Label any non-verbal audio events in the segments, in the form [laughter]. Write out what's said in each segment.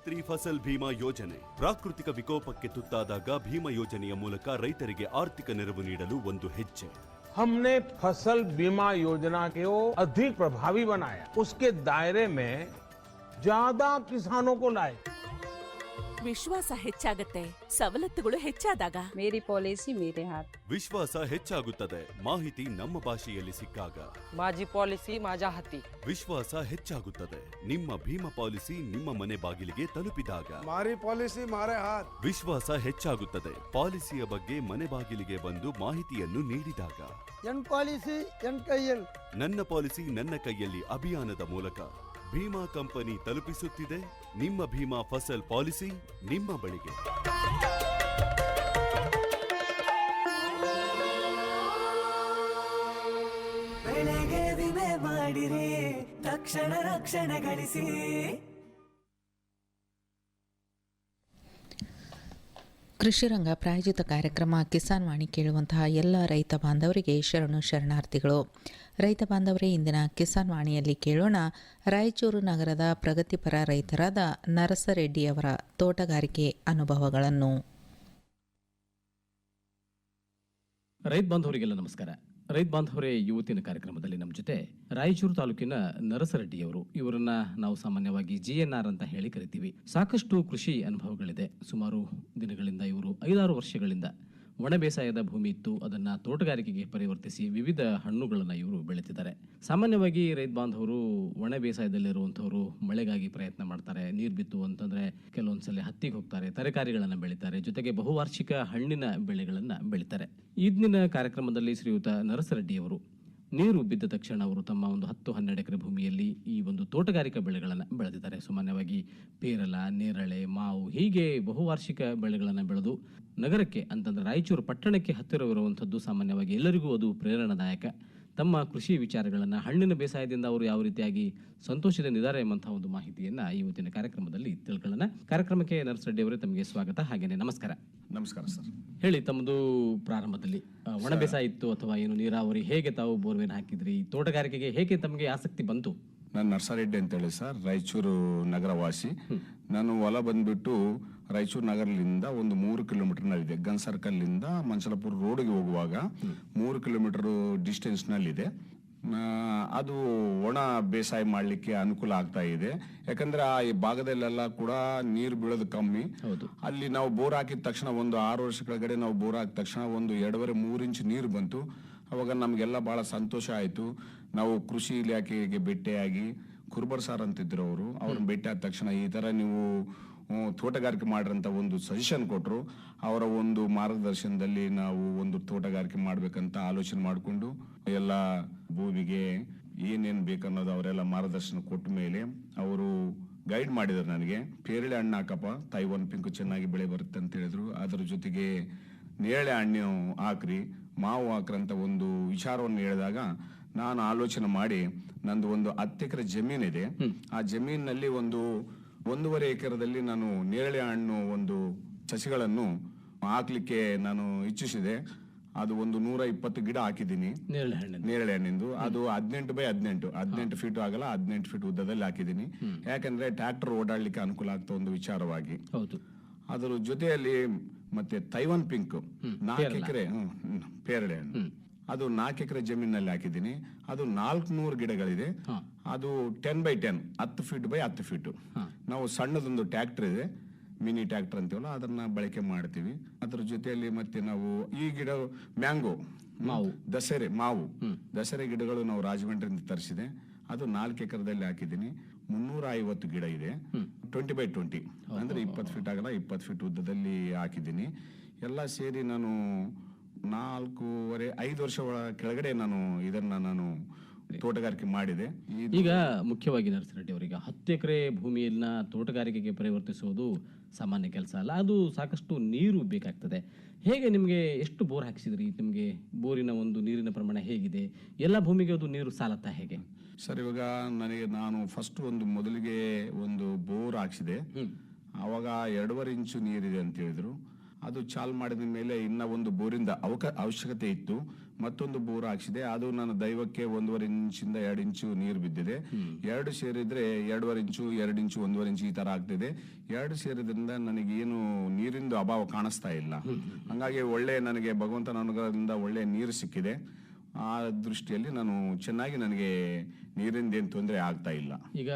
ಪ್ರಧಾನಮಂತ್ರಿ ಫಸಲ್ ಭೀಮಾ ಯೋಜನೆ ಪ್ರಾಕೃತಿಕ ವಿಕೋಪಕ್ಕೆ ತುತ್ತಾದಾಗ ಭೀಮಾ ಯೋಜನೆಯ ಮೂಲಕ ರೈತರಿಗೆ ಆರ್ಥಿಕ ನೆರವು ನೀಡಲು ಒಂದು ಹೆಜ್ಜೆ हमने फसल बीमा योजना को अधिक प्रभावी बनाया उसके दायरे में ज्यादा किसानों को लाए ವಿಶ್ವಾಸ ಹೆಚ್ಚಾಗತ್ತೆ ಸವಲತ್ತುಗಳು ಹೆಚ್ಚಾದಾಗ मेरी पॉलिसी मेरे हाथ ವಿಶ್ವಾಸ ಹೆಚ್ಚಾಗುತ್ತದೆ ಮಾಹಿತಿ ನಮ್ಮ ಭಾಷೆಯಲ್ಲಿ ಸಿಕ್ಕಾಗ माझी पॉलिसी माझ्या हाती ವಿಶ್ವಾಸ ಹೆಚ್ಚಾಗುತ್ತದೆ ನಿಮ್ಮ ಭೀಮಾ ಪಾಲಿಸಿ ನಿಮ್ಮ ಮನೆ ಬಾಗಿಲಿಗೆ ತಲುಪಿದಾಗ મારી પોલિસી મારે હાથ ವಿಶ್ವಾಸ ಹೆಚ್ಚಾಗುತ್ತದೆ ಪಾಲಿಸಿಯ ಬಗ್ಗೆ ಮನೆ ಬಾಗಿಲಿಗೆ ಬಂದು ಮಾಹಿತಿಯನ್ನು ನೀಡಿದಾಗ એન પોલિસી એન કૈયલ ನನ್ನ ಪಾಲಿಸಿ ನನ್ನ ಕೈಯಲ್ಲಿ ಅಭಿಯಾನದ ಮೂಲಕ ಭೀಮಾ ಕಂಪನಿ ತಲುಪಿಸುತ್ತಿದೆ ನಿಮ್ಮ ಭೀಮಾ ಫಸಲ್ ಪಾಲಿಸಿ ನಿಮ್ಮ ಬಳಿಗೆ. ಬೆಳೆಗೆ ವಿಮೆ ಮಾಡಿರಿ ತಕ್ಷಣ ರಕ್ಷಣೆ ಗಳಿಸಿ. ಕೃಷಿರಂಗ ಪ್ರಾಯೋಜಿತ ಕಾರ್ಯಕ್ರಮ ಕಿಸಾನ್ ವಾಣಿ ಕೇಳುವಂತಹ ಎಲ್ಲ ರೈತ ಬಾಂಧವರಿಗೆ ಶರಣು ಶರಣಾರ್ಥಿಗಳು. ರೈತ ಬಾಂಧವರೇ, ಇಂದಿನ ಕಿಸಾನ್ ವಾಣಿಯಲ್ಲಿ ಕೇಳೋಣ. ರಾಯಚೂರು ನಗರದ ಪ್ರಗತಿಪರ ರೈತರಾದ ನರಸರೆಡ್ಡಿಯವರ ತೋಟಗಾರಿಕೆ ಅನುಭವಗಳನ್ನು. ರೈತ ಬಾಂಧವರಿಗೆಲ್ಲ ನಮಸ್ಕಾರ. ರೈತ ಬಾಂಧವರೇ ಯುವತಿನ ಕಾರ್ಯಕ್ರಮದಲ್ಲಿ ನಮ್ಮ ಜೊತೆ ರಾಯಚೂರು ತಾಲೂಕಿನ ನರಸರೆಡ್ಡಿಯವರು ಇವರನ್ನ ನಾವು ಸಾಮಾನ್ಯವಾಗಿ ಜಿ ಎನ್ ಆರ್ ಅಂತ ಹೇಳಿ ಕರಿತೀವಿ. ಸಾಕಷ್ಟು ಕೃಷಿ ಅನುಭವಗಳಿದೆ. ಸುಮಾರು ದಿನಗಳಿಂದ ಇವರು ಐದಾರು ವರ್ಷಗಳಿಂದ ಒಣ ಬೇಸಾಯದ ಭೂಮಿ ಇತ್ತು ಅದನ್ನ ತೋಟಗಾರಿಕೆಗೆ ಪರಿವರ್ತಿಸಿ ವಿವಿಧ ಹಣ್ಣುಗಳನ್ನು ಇವರು ಬೆಳೀತಿದ್ದಾರೆ. ಸಾಮಾನ್ಯವಾಗಿ ರೈತ ಬಾಂಧವರು ಒಣ ಬೇಸಾಯದಲ್ಲಿರುವಂಥವರು ಮಳೆಗಾಗಿ ಪ್ರಯತ್ನ ಮಾಡ್ತಾರೆ. ನೀರು ಬಿತ್ತು ಅಂತಂದ್ರೆ ಕೆಲವೊಂದ್ಸಲ ಹತ್ತಿಗೆ ಹೋಗ್ತಾರೆ, ತರಕಾರಿಗಳನ್ನು ಬೆಳೀತಾರೆ, ಜೊತೆಗೆ ಬಹುವಾರ್ಷಿಕ ಹಣ್ಣಿನ ಬೆಳೆಗಳನ್ನು ಬೆಳೀತಾರೆ. ದಿನ ಕಾರ್ಯಕ್ರಮದಲ್ಲಿ ಶ್ರೀಯುತ ನರಸರೆಡ್ಡಿಯವರು ನೀರು ಬಿದ್ದ ತಕ್ಷಣ ಅವರು ತಮ್ಮ ಒಂದು ಹತ್ತು ಹನ್ನೆರಡು ಎಕರೆ ಭೂಮಿಯಲ್ಲಿ ಈ ಒಂದು ತೋಟಗಾರಿಕಾ ಬೆಳೆಗಳನ್ನು ಬೆಳೆದಿದ್ದಾರೆ. ಸಾಮಾನ್ಯವಾಗಿ ಪೇರಲ, ನೇರಳೆ, ಮಾವು ಹೀಗೆ ಬಹುವಾರ್ಷಿಕ ಬೆಳೆಗಳನ್ನು ಬೆಳೆದು ನಗರಕ್ಕೆ ಅಂತಂದ್ರೆ ರಾಯಚೂರು ಪಟ್ಟಣಕ್ಕೆ ಹತ್ತಿರವಿರುವಂಥದ್ದು ಸಾಮಾನ್ಯವಾಗಿ ಎಲ್ಲರಿಗೂ ಅದು ಪ್ರೇರಣಾದಾಯಕ. ತಮ್ಮ ಕೃಷಿ ವಿಚಾರಗಳನ್ನು ಹಣ್ಣಿನ ಬೇಸಾಯದಿಂದ ಅವರು ಯಾವ ರೀತಿಯಾಗಿ ಸಂತೋಷದಿಂದಿದ್ದಾರೆ ಎಂಬಂತಹ ಒಂದು ಮಾಹಿತಿಯನ್ನು ಇವತ್ತಿನ ಕಾರ್ಯಕ್ರಮದಲ್ಲಿ ತಿಳ್ಕೊಳ್ಳೋಣ. ಕಾರ್ಯಕ್ರಮಕ್ಕೆ ನರಸರೆಡ್ಡಿ ಅವರೇ ತಮಗೆ ಸ್ವಾಗತ. ಹಾಗೇನೆ ನಮಸ್ಕಾರ. ನಮಸ್ಕಾರ ಸರ್. ಹೇಳಿ ತಮ್ಮದು ಪ್ರಾರಂಭದಲ್ಲಿ ಒಣ ಬೇಸಾಯ ಇತ್ತು ಅಥವಾ ಏನು ನೀರಾವರಿ ಹೇಗೆ ತಾವು ಬೋರ್ವೆನ್ ಹಾಕಿದ್ರಿ ತೋಟಗಾರಿಕೆಗೆ ಹೇಗೆ ತಮಗೆ ಆಸಕ್ತಿ ಬಂತು? ನಾನು ನರಸರೆಡ್ಡಿ ಅಂತೇಳಿ ಸರ್ ರಾಯಚೂರು ನಗರವಾಸಿ. ನಾನು ಹೊಲ ಬಂದ್ಬಿಟ್ಟು ರಾಯಚೂರು ನಗರದಿಂದ ಒಂದು ಮೂರು ಕಿಲೋಮೀಟರ್ನಲ್ಲಿದೆ ಗನ್ ಸರ್ಕಲ್ನಿಂದ ಮಂಚಲಪುರ ರೋಡ್ಗೆ ಹೋಗುವಾಗ ಮೂರು ಕಿಲೋಮೀಟರ್ ಡಿಸ್ಟೆನ್ಸ್ನಲ್ಲಿದೆ ನಲ್ಲಿದೆ. ಅದು ಒಣ ಬೇಸಾಯ ಮಾಡಲಿಕ್ಕೆ ಅನುಕೂಲ ಆಗ್ತಾ ಇದೆ. ಯಾಕಂದ್ರೆ ಆ ಈ ಭಾಗದಲ್ಲೆಲ್ಲ ಕೂಡ ನೀರು ಬೀಳೋದು ಕಮ್ಮಿ. ಹೌದು. ಅಲ್ಲಿ ನಾವು ಬೋರ್ ಹಾಕಿದ ತಕ್ಷಣ ಒಂದು ಆರು ವರ್ಷ ಕೆಳಗಡೆ ನಾವು ಬೋರ್ ಹಾಕಿದ ತಕ್ಷಣ ಒಂದು ಎರಡೂವರೆ ಮೂರು ಇಂಚ್ ನೀರು ಬಂತು. ಅವಾಗ ನಮಗೆಲ್ಲ ಬಹಳ ಸಂತೋಷ ಆಯಿತು. ನಾವು ಕೃಷಿ ಇಲಾಖೆಗೆ ಭೇಟಿಯಾಗಿ ಕುರ್ಬರ್ ಸಾರ್ ಅಂತಿದ್ರು ಅವರು. ಅವ್ರನ್ನ ಭೇಟಿ ಆದ ತಕ್ಷಣ ಈ ಥರ ನೀವು ತೋಟಗಾರಿಕೆ ಮಾಡ್ರಂತ ಒಂದು ಸಜೆಷನ್ ಕೊಟ್ಟರು ಅವರ ಒಂದು ಮಾರ್ಗದರ್ಶನದಲ್ಲಿ ನಾವು ಒಂದು ತೋಟಗಾರಿಕೆ ಮಾಡಬೇಕಂತ ಆಲೋಚನೆ ಮಾಡಿಕೊಂಡು ಎಲ್ಲ ಭೂಮಿಗೆ ಏನೇನು ಬೇಕನ್ನೋದು ಅವರೆಲ್ಲ ಮಾರ್ಗದರ್ಶನ ಕೊಟ್ಟ ಮೇಲೆ ಅವರು ಗೈಡ್ ಮಾಡಿದರು ನನಗೆ. ಪೇರಳೆ ಹಣ್ಣು ಹಾಕಪ್ಪ ತೈವಾನ್ ಪಿಂಕು ಚೆನ್ನಾಗಿ ಬೆಳೆ ಬರುತ್ತೆ ಅಂತ ಹೇಳಿದ್ರು. ಅದರ ಜೊತೆಗೆ ನೇರಳೆ ಹಣ್ಣು ಹಾಕ್ರಿ ಮಾವು ಹಾಕ್ರಂತ ಒಂದು ವಿಚಾರವನ್ನು ಹೇಳಿದಾಗ ನಾನು ಆಲೋಚನೆ ಮಾಡಿ ನಂದು ಒಂದು ಹತ್ತು ಎಕರೆ ಜಮೀನಿದೆ. ಆ ಜಮೀನಿನಲ್ಲಿ ಒಂದು ಒಂದೂವರೆ ಎಕರೆದಲ್ಲಿ ನಾನು ನೇರಳೆ ಹಣ್ಣು ಒಂದು ಸಸಿಗಳನ್ನು ಹಾಕ್ಲಿಕ್ಕೆ ನಾನು ಇಚ್ಛಿಸಿದೆ. ಅದು ಒಂದು ನೂರ ಇಪ್ಪತ್ತು ಗಿಡ ಹಾಕಿದ್ದೀನಿ. ನೇರಳೆ ಹಣ್ಣಿಂದು. ಅದು ಹದಿನೆಂಟು ಬೈ ಹದಿನೆಂಟು. ಹದಿನೆಂಟು ಫೀಟ್ ಆಗಲ್ಲ ಹದಿನೆಂಟು ಫೀಟ್ ಉದ್ದದಲ್ಲಿ ಹಾಕಿದ್ದೀನಿ. ಯಾಕಂದ್ರೆ ಟ್ರ್ಯಾಕ್ಟರ್ ಓಡಾಡ್ಲಿಕ್ಕೆ ಅನುಕೂಲ ಆಗ್ತಾ ಒಂದು ವಿಚಾರವಾಗಿ. ಹೌದು. ಅದರ ಜೊತೆಯಲ್ಲಿ ಮತ್ತೆ ತೈವಾನ್ ಪಿಂಕ್ ನಾಲ್ಕು ಎಕರೆ ಪೇರಳೆ ಹಣ್ಣು. ಅದು ನಾಲ್ಕು ಎಕರೆ ಜಮೀನಲ್ಲಿ ಹಾಕಿದ್ದೀನಿ. ಅದು ನಾಲ್ಕುನೂರು ಗಿಡಗಳಿದೆ. ಅದು ಟೆನ್ ಬೈ ಟೆನ್ ಹತ್ತು ಫೀಟ್ ಬೈ ಹತ್ತು ಫೀಟು ನಾವು ಸಣ್ಣದೊಂದು ಟ್ಯಾಕ್ಟ್ರ್ ಇದೆ ಮಿನಿ ಟ್ಯಾಕ್ಟರ್ ಅಂತೀವಲ್ಲ ಅದನ್ನ ಬಳಕೆ ಮಾಡ್ತೀವಿ. ಅದ್ರ ಜೊತೆಯಲ್ಲಿ ಮತ್ತೆ ನಾವು ಈ ಗಿಡ ಮ್ಯಾಂಗೋ ಮಾವು. ದಸರೆ ಮಾವು. ದಸರೆ ಗಿಡಗಳು ನಾವು ರಾಜಮಂಡ್ರಿಯಿಂದ ತರಿಸಿದೆ. ಅದು ನಾಲ್ಕು ಎಕರೆದಲ್ಲಿ ಹಾಕಿದ್ದೀನಿ. ಮುನ್ನೂರ ಐವತ್ತು ಗಿಡ ಇದೆ. ಟ್ವೆಂಟಿ ಬೈ ಟ್ವೆಂಟಿ ಅಂದ್ರೆ ಇಪ್ಪತ್ತು ಫೀಟ್ ಆಗಲ್ಲ ಇಪ್ಪತ್ತು ಫೀಟ್ ಉದ್ದದಲ್ಲಿ ಹಾಕಿದ್ದೀನಿ. ಎಲ್ಲ ಸೇರಿ ನಾನು ನಾಲ್ಕೂವರೆ ಐದು ವರ್ಷ ಒಳ- ಕೆಳಗಡೆ ನಾನು ಇದನ್ನ ನಾನು ತೋಟಗಾರಿಕೆ ಮಾಡಿದೆ. ಈಗ ಮುಖ್ಯವಾಗಿ ನರಸರೆಡ್ಡಿ ಅವರಿಗೆ ಹತ್ತು ಎಕರೆ ಭೂಮಿಯನ್ನ ತೋಟಗಾರಿಕೆಗೆ ಪರಿವರ್ತಿಸುವುದು ಸಾಮಾನ್ಯ ಕೆಲಸ ಅಲ್ಲ ಅದು ಸಾಕಷ್ಟು ನೀರು ಬೇಕಾಗ್ತದೆ. ಹೇಗೆ ನಿಮಗೆ ಎಷ್ಟು ಬೋರ್ ಹಾಕಿಸಿದ್ರಿ? ನಿಮಗೆ ಬೋರಿನ ಒಂದು ನೀರಿನ ಪ್ರಮಾಣ ಹೇಗಿದೆ? ಎಲ್ಲ ಭೂಮಿಗೆ ಅದು ನೀರು ಸಾಲತ್ತಾ ಹೇಗೆ? ಸರ್ ಇವಾಗ ನನಗೆ ನಾನು ಫಸ್ಟ್ ಒಂದು ಮೊದಲಿಗೆ ಒಂದು ಬೋರ್ ಹಾಕ್ಸಿದೆ. ಆವಾಗ ಎರಡೂವರೆ ಇಂಚು ನೀರಿದೆ ಅಂತ ಹೇಳಿದ್ರು. ಅದು ಚಾಲು ಮಾಡಿದ ಮೇಲೆ ಇನ್ನ ಒಂದು ಬೋರಿಂದ ಅವಕ ಅವಶ್ಯಕತೆ ಇತ್ತು. ಮತ್ತೊಂದು ಬೋರ್ ಹಾಕ್ಸಿದೆ. ಅದು ನನ್ನ ದೈವಕ್ಕೆ ಒಂದೂವರೆ ಇಂಚಿಂದ ಎರಡು ಇಂಚು ನೀರು ಬಿದ್ದಿದೆ. ಎರಡು ಸೇರಿದ್ರೆ ಎರಡೂವರೆ ಇಂಚು ಎರಡು ಇಂಚು ಒಂದೂವರೆ ಇಂಚು ಈ ತರ ಆಗ್ತಿದೆ. ಎರಡು ಸೇರಿದ್ರಿಂದ ನನಗೆ ಏನು ನೀರಿಂದು ಅಭಾವ ಕಾಣಿಸ್ತಾ ಇಲ್ಲ. ಹಂಗಾಗಿ ಒಳ್ಳೆ ನನಗೆ ಭಗವಂತನ ಅನುಗ್ರಹದಿಂದ ಒಳ್ಳೆ ನೀರು ಸಿಕ್ಕಿದೆ. ಆ ದೃಷ್ಟಿಯಲ್ಲಿ ನಾನು ಚೆನ್ನಾಗಿ ನನಗೆ ನೀರಿಂದ ಏನು ತೊಂದರೆ ಆಗ್ತಾ ಇಲ್ಲ. ಈಗ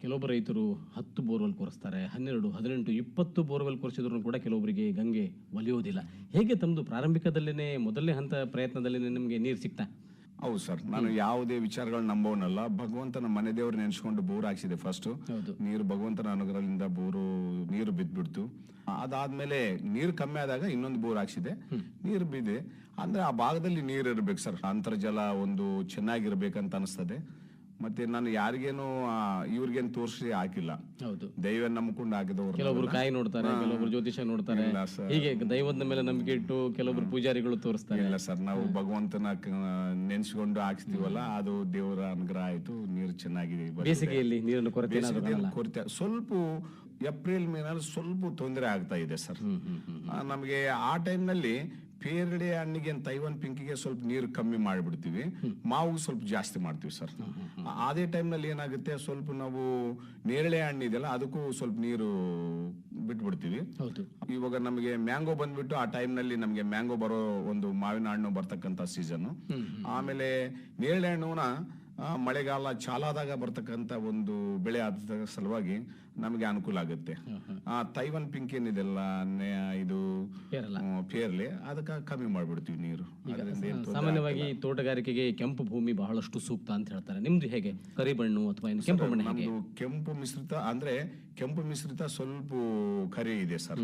ಕೆಲವೊಬ್ಬ ರೈತರು ಹತ್ತು ಬೋರ್ವೆಲ್ ಕೊರೆಸ್ತಾರೆ, ಹನ್ನೆರಡು, ಹದಿನೆಂಟು, ಇಪ್ಪತ್ತು ಬೋರ್ವೆಲ್ ಕೊರೆಸಿದ್ರು ಕೂಡ ಕೆಲವೊಬ್ಬರಿಗೆ ಗಂಗೆ ಒಲಿಯೋದಿಲ್ಲ. ಹೇಗೆ ತಮ್ಮದು ಪ್ರಾರಂಭಿಕದಲ್ಲೇ ಮೊದಲನೇ ಹಂತ ಪ್ರಯತ್ನದಲ್ಲೇ ನಿಮಗೆ ನೀರು ಸಿಗ್ತಾ? ಹೌದು ಸರ್ ನಾನು ಯಾವುದೇ ವಿಚಾರಗಳು ನಂಬೋನಲ್ಲ ಭಗವಂತನ ಮನೆ ದೇವ್ರು ನೆನೆಸ್ಕೊಂಡು ಬೋರ್ ಹಾಕ್ಸಿದೆ ಫಸ್ಟ್ ಹೌದು. ನೀರು ಭಗವಂತನ ಅನುಗ್ರಹದಿಂದ ಬೋರು ನೀರು ಬಿದ್ದ್ಬಿಡ್ತು ಅದಾದ್ಮೇಲೆ ನೀರು ಕಮ್ಮಿ ಆದಾಗ ಇನ್ನೊಂದು ಬೋರ್ ಹಾಕ್ಸಿದೆ. ನೀರು ಬಿದ್ದೆ ಅಂದ್ರೆ ಆ ಭಾಗದಲ್ಲಿ ನೀರು ಇರ್ಬೇಕು ಸರ್. ಅಂತರ್ಜಲ ಒಂದು ಚೆನ್ನಾಗಿರ್ಬೇಕಂತ ಅನಿಸ್ತದೆ. ಮತ್ತೆ ನಾನು ಯಾರಿಗೇನು ಇವ್ರಿಗೇನು ತೋರಿಸಿ ಹಾಕಿಲ್ಲ. ಹೌದು. ದೈವ ನಂಬ್ಕೊಂಡು ಹಾಕಿದವರು ಕೆಲವೊಬ್ರು ಕಾಯಿ ನೋಡ್ತಾರೆ ಕೆಲವೊಬ್ರು ಜ್ಯೋತಿಷ ನೋಡ್ತಾರೆ. ಇಲ್ಲ ಸರ್. ಹೀಗೆ ದೈವದ ಮೇಲೆ ನಂಬಿಕೆ ಇಟ್ಟು ಕೆಲವೊಬ್ರು ಪೂಜಾರಿಗಳು ತೋರಿಸ್ತಾರೆ. ಇಲ್ಲ ಸರ್ ನಾವು ಭಗವಂತನ ನೆನ್ಸ್ಕೊಂಡು ಹಾಕ್ಸ್ತೀವಲ್ಲ ಅದು ದೇವರ ಅನುಗ್ರಹ ಆಯ್ತು ನೀರು ಚೆನ್ನಾಗಿದೆ. ಬೇಸಿಗೆಯಲ್ಲಿ ನೀರನ್ನು ಕೊರತೆ ಏನಾದ್ರು ಬೇಸಿಗೆಯಲ್ಲಿ ಕೊರತೆ ಸ್ವಲ್ಪ ಏಪ್ರಿಲ್ ಮೇನಲ್ಲಿ ಸ್ವಲ್ಪ ತೊಂದರೆ ಆಗ್ತಾ ಇದೆ ಸರ್. ಆ, ನಮಗೆ ಆ ಟೈಮ್ನಲ್ಲಿ ಪೇರಳೆ ಹಣ್ಣಿಗೆ ತೈವನ್ ಪಿಂಕಿಗೆ ಸ್ವಲ್ಪ ನೀರು ಕಮ್ಮಿ ಮಾಡಿಬಿಡ್ತೀವಿ. ಮಾವು ಸ್ವಲ್ಪ ಜಾಸ್ತಿ ಮಾಡ್ತೀವಿ ಸರ್. ಅದೇ ಟೈಮ್ನಲ್ಲಿ ಏನಾಗುತ್ತೆ ಸ್ವಲ್ಪ ನಾವು ನೇರಳೆ ಹಣ್ಣಿದೆಯಲ್ಲ ಅದಕ್ಕೂ ಸ್ವಲ್ಪ ನೀರು ಬಿಟ್ಬಿಡ್ತೀವಿ. ಇವಾಗ ನಮಗೆ ಮ್ಯಾಂಗೋ ಬಂದ್ಬಿಟ್ಟು ಆ ಟೈಮ್ನಲ್ಲಿ ನಮಗೆ ಮ್ಯಾಂಗೋ ಬರೋ ಒಂದು ಮಾವಿನ ಹಣ್ಣು ಬರ್ತಕ್ಕಂಥ ಸೀಸನ್ ಆಮೇಲೆ ನೇರಳೆ ಹಣ್ಣುನ ಮಳೆಗಾಲ ಚಾಲಾದಾಗ ಬರ್ತಕ್ಕಂಥ ಒಂದು ಬೆಳೆ ಆದ ಸಲುವಾಗಿ ನಮಗೆ ಅನುಕೂಲ ಆಗುತ್ತೆ. ಆ ತೈವನ್ ಪಿಂಕ್ ಏನಿದೆಲ್ಲ ಇದು ಪೇರಲ. ಅದಕ್ಕೆ ಕಮ್ಮಿ ಮಾಡ್ಬಿಡ್ತೀವಿ ನೀರು. ಸಾಮಾನ್ಯವಾಗಿ ತೋಟಗಾರಿಕೆಗೆ ಕೆಂಪು ಭೂಮಿ ಬಹಳಷ್ಟು ಸೂಕ್ತ ಅಂತ ಹೇಳ್ತಾರೆ. ನಿಮ್ದು ಹೇಗೆ? ಕರಿ ಮಣ್ಣು ಅಥವಾ ಕೆಂಪು ಬಣ್ಣ ಕೆಂಪು ಮಿಶ್ರಿತ ಅಂದ್ರೆ ಕೆಂಪು ಮಿಶ್ರಿತ ಸ್ವಲ್ಪ ಕರಿ ಇದೆ ಸರ್.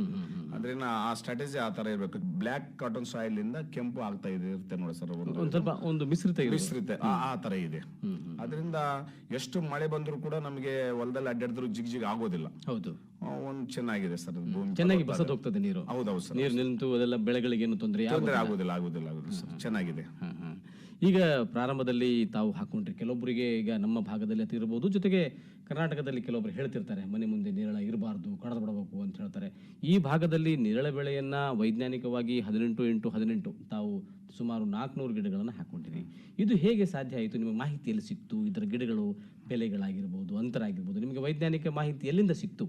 ಅಂದ್ರೆ ನಾ ಆ ಸ್ಟ್ರಾಟಜಿ ಆ ತರ ಇರ್ಬೇಕು. ಬ್ಲಾಕ್ ಕಾಟನ್ ಸಾಯಿಲ್ ಇಂದ ಕೆಂಪು ಆಗ್ತಾ ಇದೆ ಇರುತ್ತೆ ನೋಡಿ ಸರ್ ಒಂದು ಸ್ವಲ್ಪ ಒಂದು ಮಿಶ್ರಿತ. ಮಿಶ್ರಿತ ಆ- ಆ ತರ ಇದೆ. ಅದರಿಂದ ಎಷ್ಟು ಮಳೆ ಬಂದ್ರು ಕೂಡ ನಮಗೆ ಹೊಲದಲ್ಲಿ ಅಡ್ಡಾಡಿದ್ರು ಜಿಗ್ ಜಿಗ್ ಆಗೋದಿಲ್ಲ. ಹೌದು. ಒಂದು ಚೆನ್ನಾಗಿದೆ ಸರ್ ಭೂಮಿ ಚೆನ್ನಾಗಿ ಬಸದ್ ಹೋಗ್ತದೆ ನೀರು. ಹೌದೌದು ಸರ್. ನೀರು ನಿಂತು ಅದೆಲ್ಲ ಬೆಳೆಗಳಿಗೆ ಏನು ತೊಂದರೆ ತೊಂದರೆ ಆಗೋದಿಲ್ಲ. ಆಗೋದಿಲ್ಲ ಆಗೋದಿಲ್ಲ ಸರ್. ಚೆನ್ನಾಗಿದೆ. ಈಗ ಪ್ರಾರಂಭದಲ್ಲಿ ತಾವು ಹಾಕೊಂಡ್ರಿ. ಕೆಲವೊಬ್ಬರಿಗೆ ಈಗ ನಮ್ಮ ಭಾಗದಲ್ಲಿ ಅಂತ ಇರಬಹುದು ಜೊತೆಗೆ ಕರ್ನಾಟಕದಲ್ಲಿ ಕೆಲವೊಬ್ರು ಹೇಳ್ತಿರ್ತಾರೆ ಮನೆ ಮುಂದೆ ನೇರಳ ಇರಬಾರ್ದು ಕಡದ ಬಿಡಬೇಕು ಅಂತ ಹೇಳ್ತಾರೆ. ಈ ಭಾಗದಲ್ಲಿ ನೇರಳ ಬೆಳೆಯನ್ನ ವೈಜ್ಞಾನಿಕವಾಗಿ ಹದಿನೆಂಟು ಎಂಟು ಹದಿನೆಂಟು ತಾವು ಸುಮಾರು ನಾಲ್ಕುನೂರು ಗಿಡಗಳನ್ನು ಹಾಕೊಂಡಿರಿ. ಇದು ಹೇಗೆ ಸಾಧ್ಯ ಆಯಿತು? ನಿಮಗೆ ಮಾಹಿತಿಯಲ್ಲಿ ಸಿಕ್ತು. ಇದರ ಗಿಡಗಳು ಬೆಲೆಗಳಾಗಿರ್ಬೋದು ಅಂತರ ಆಗಿರ್ಬೋದು ನಿಮಗೆ ವೈಜ್ಞಾನಿಕ ಮಾಹಿತಿ ಎಲ್ಲಿಂದ ಸಿಕ್ತು?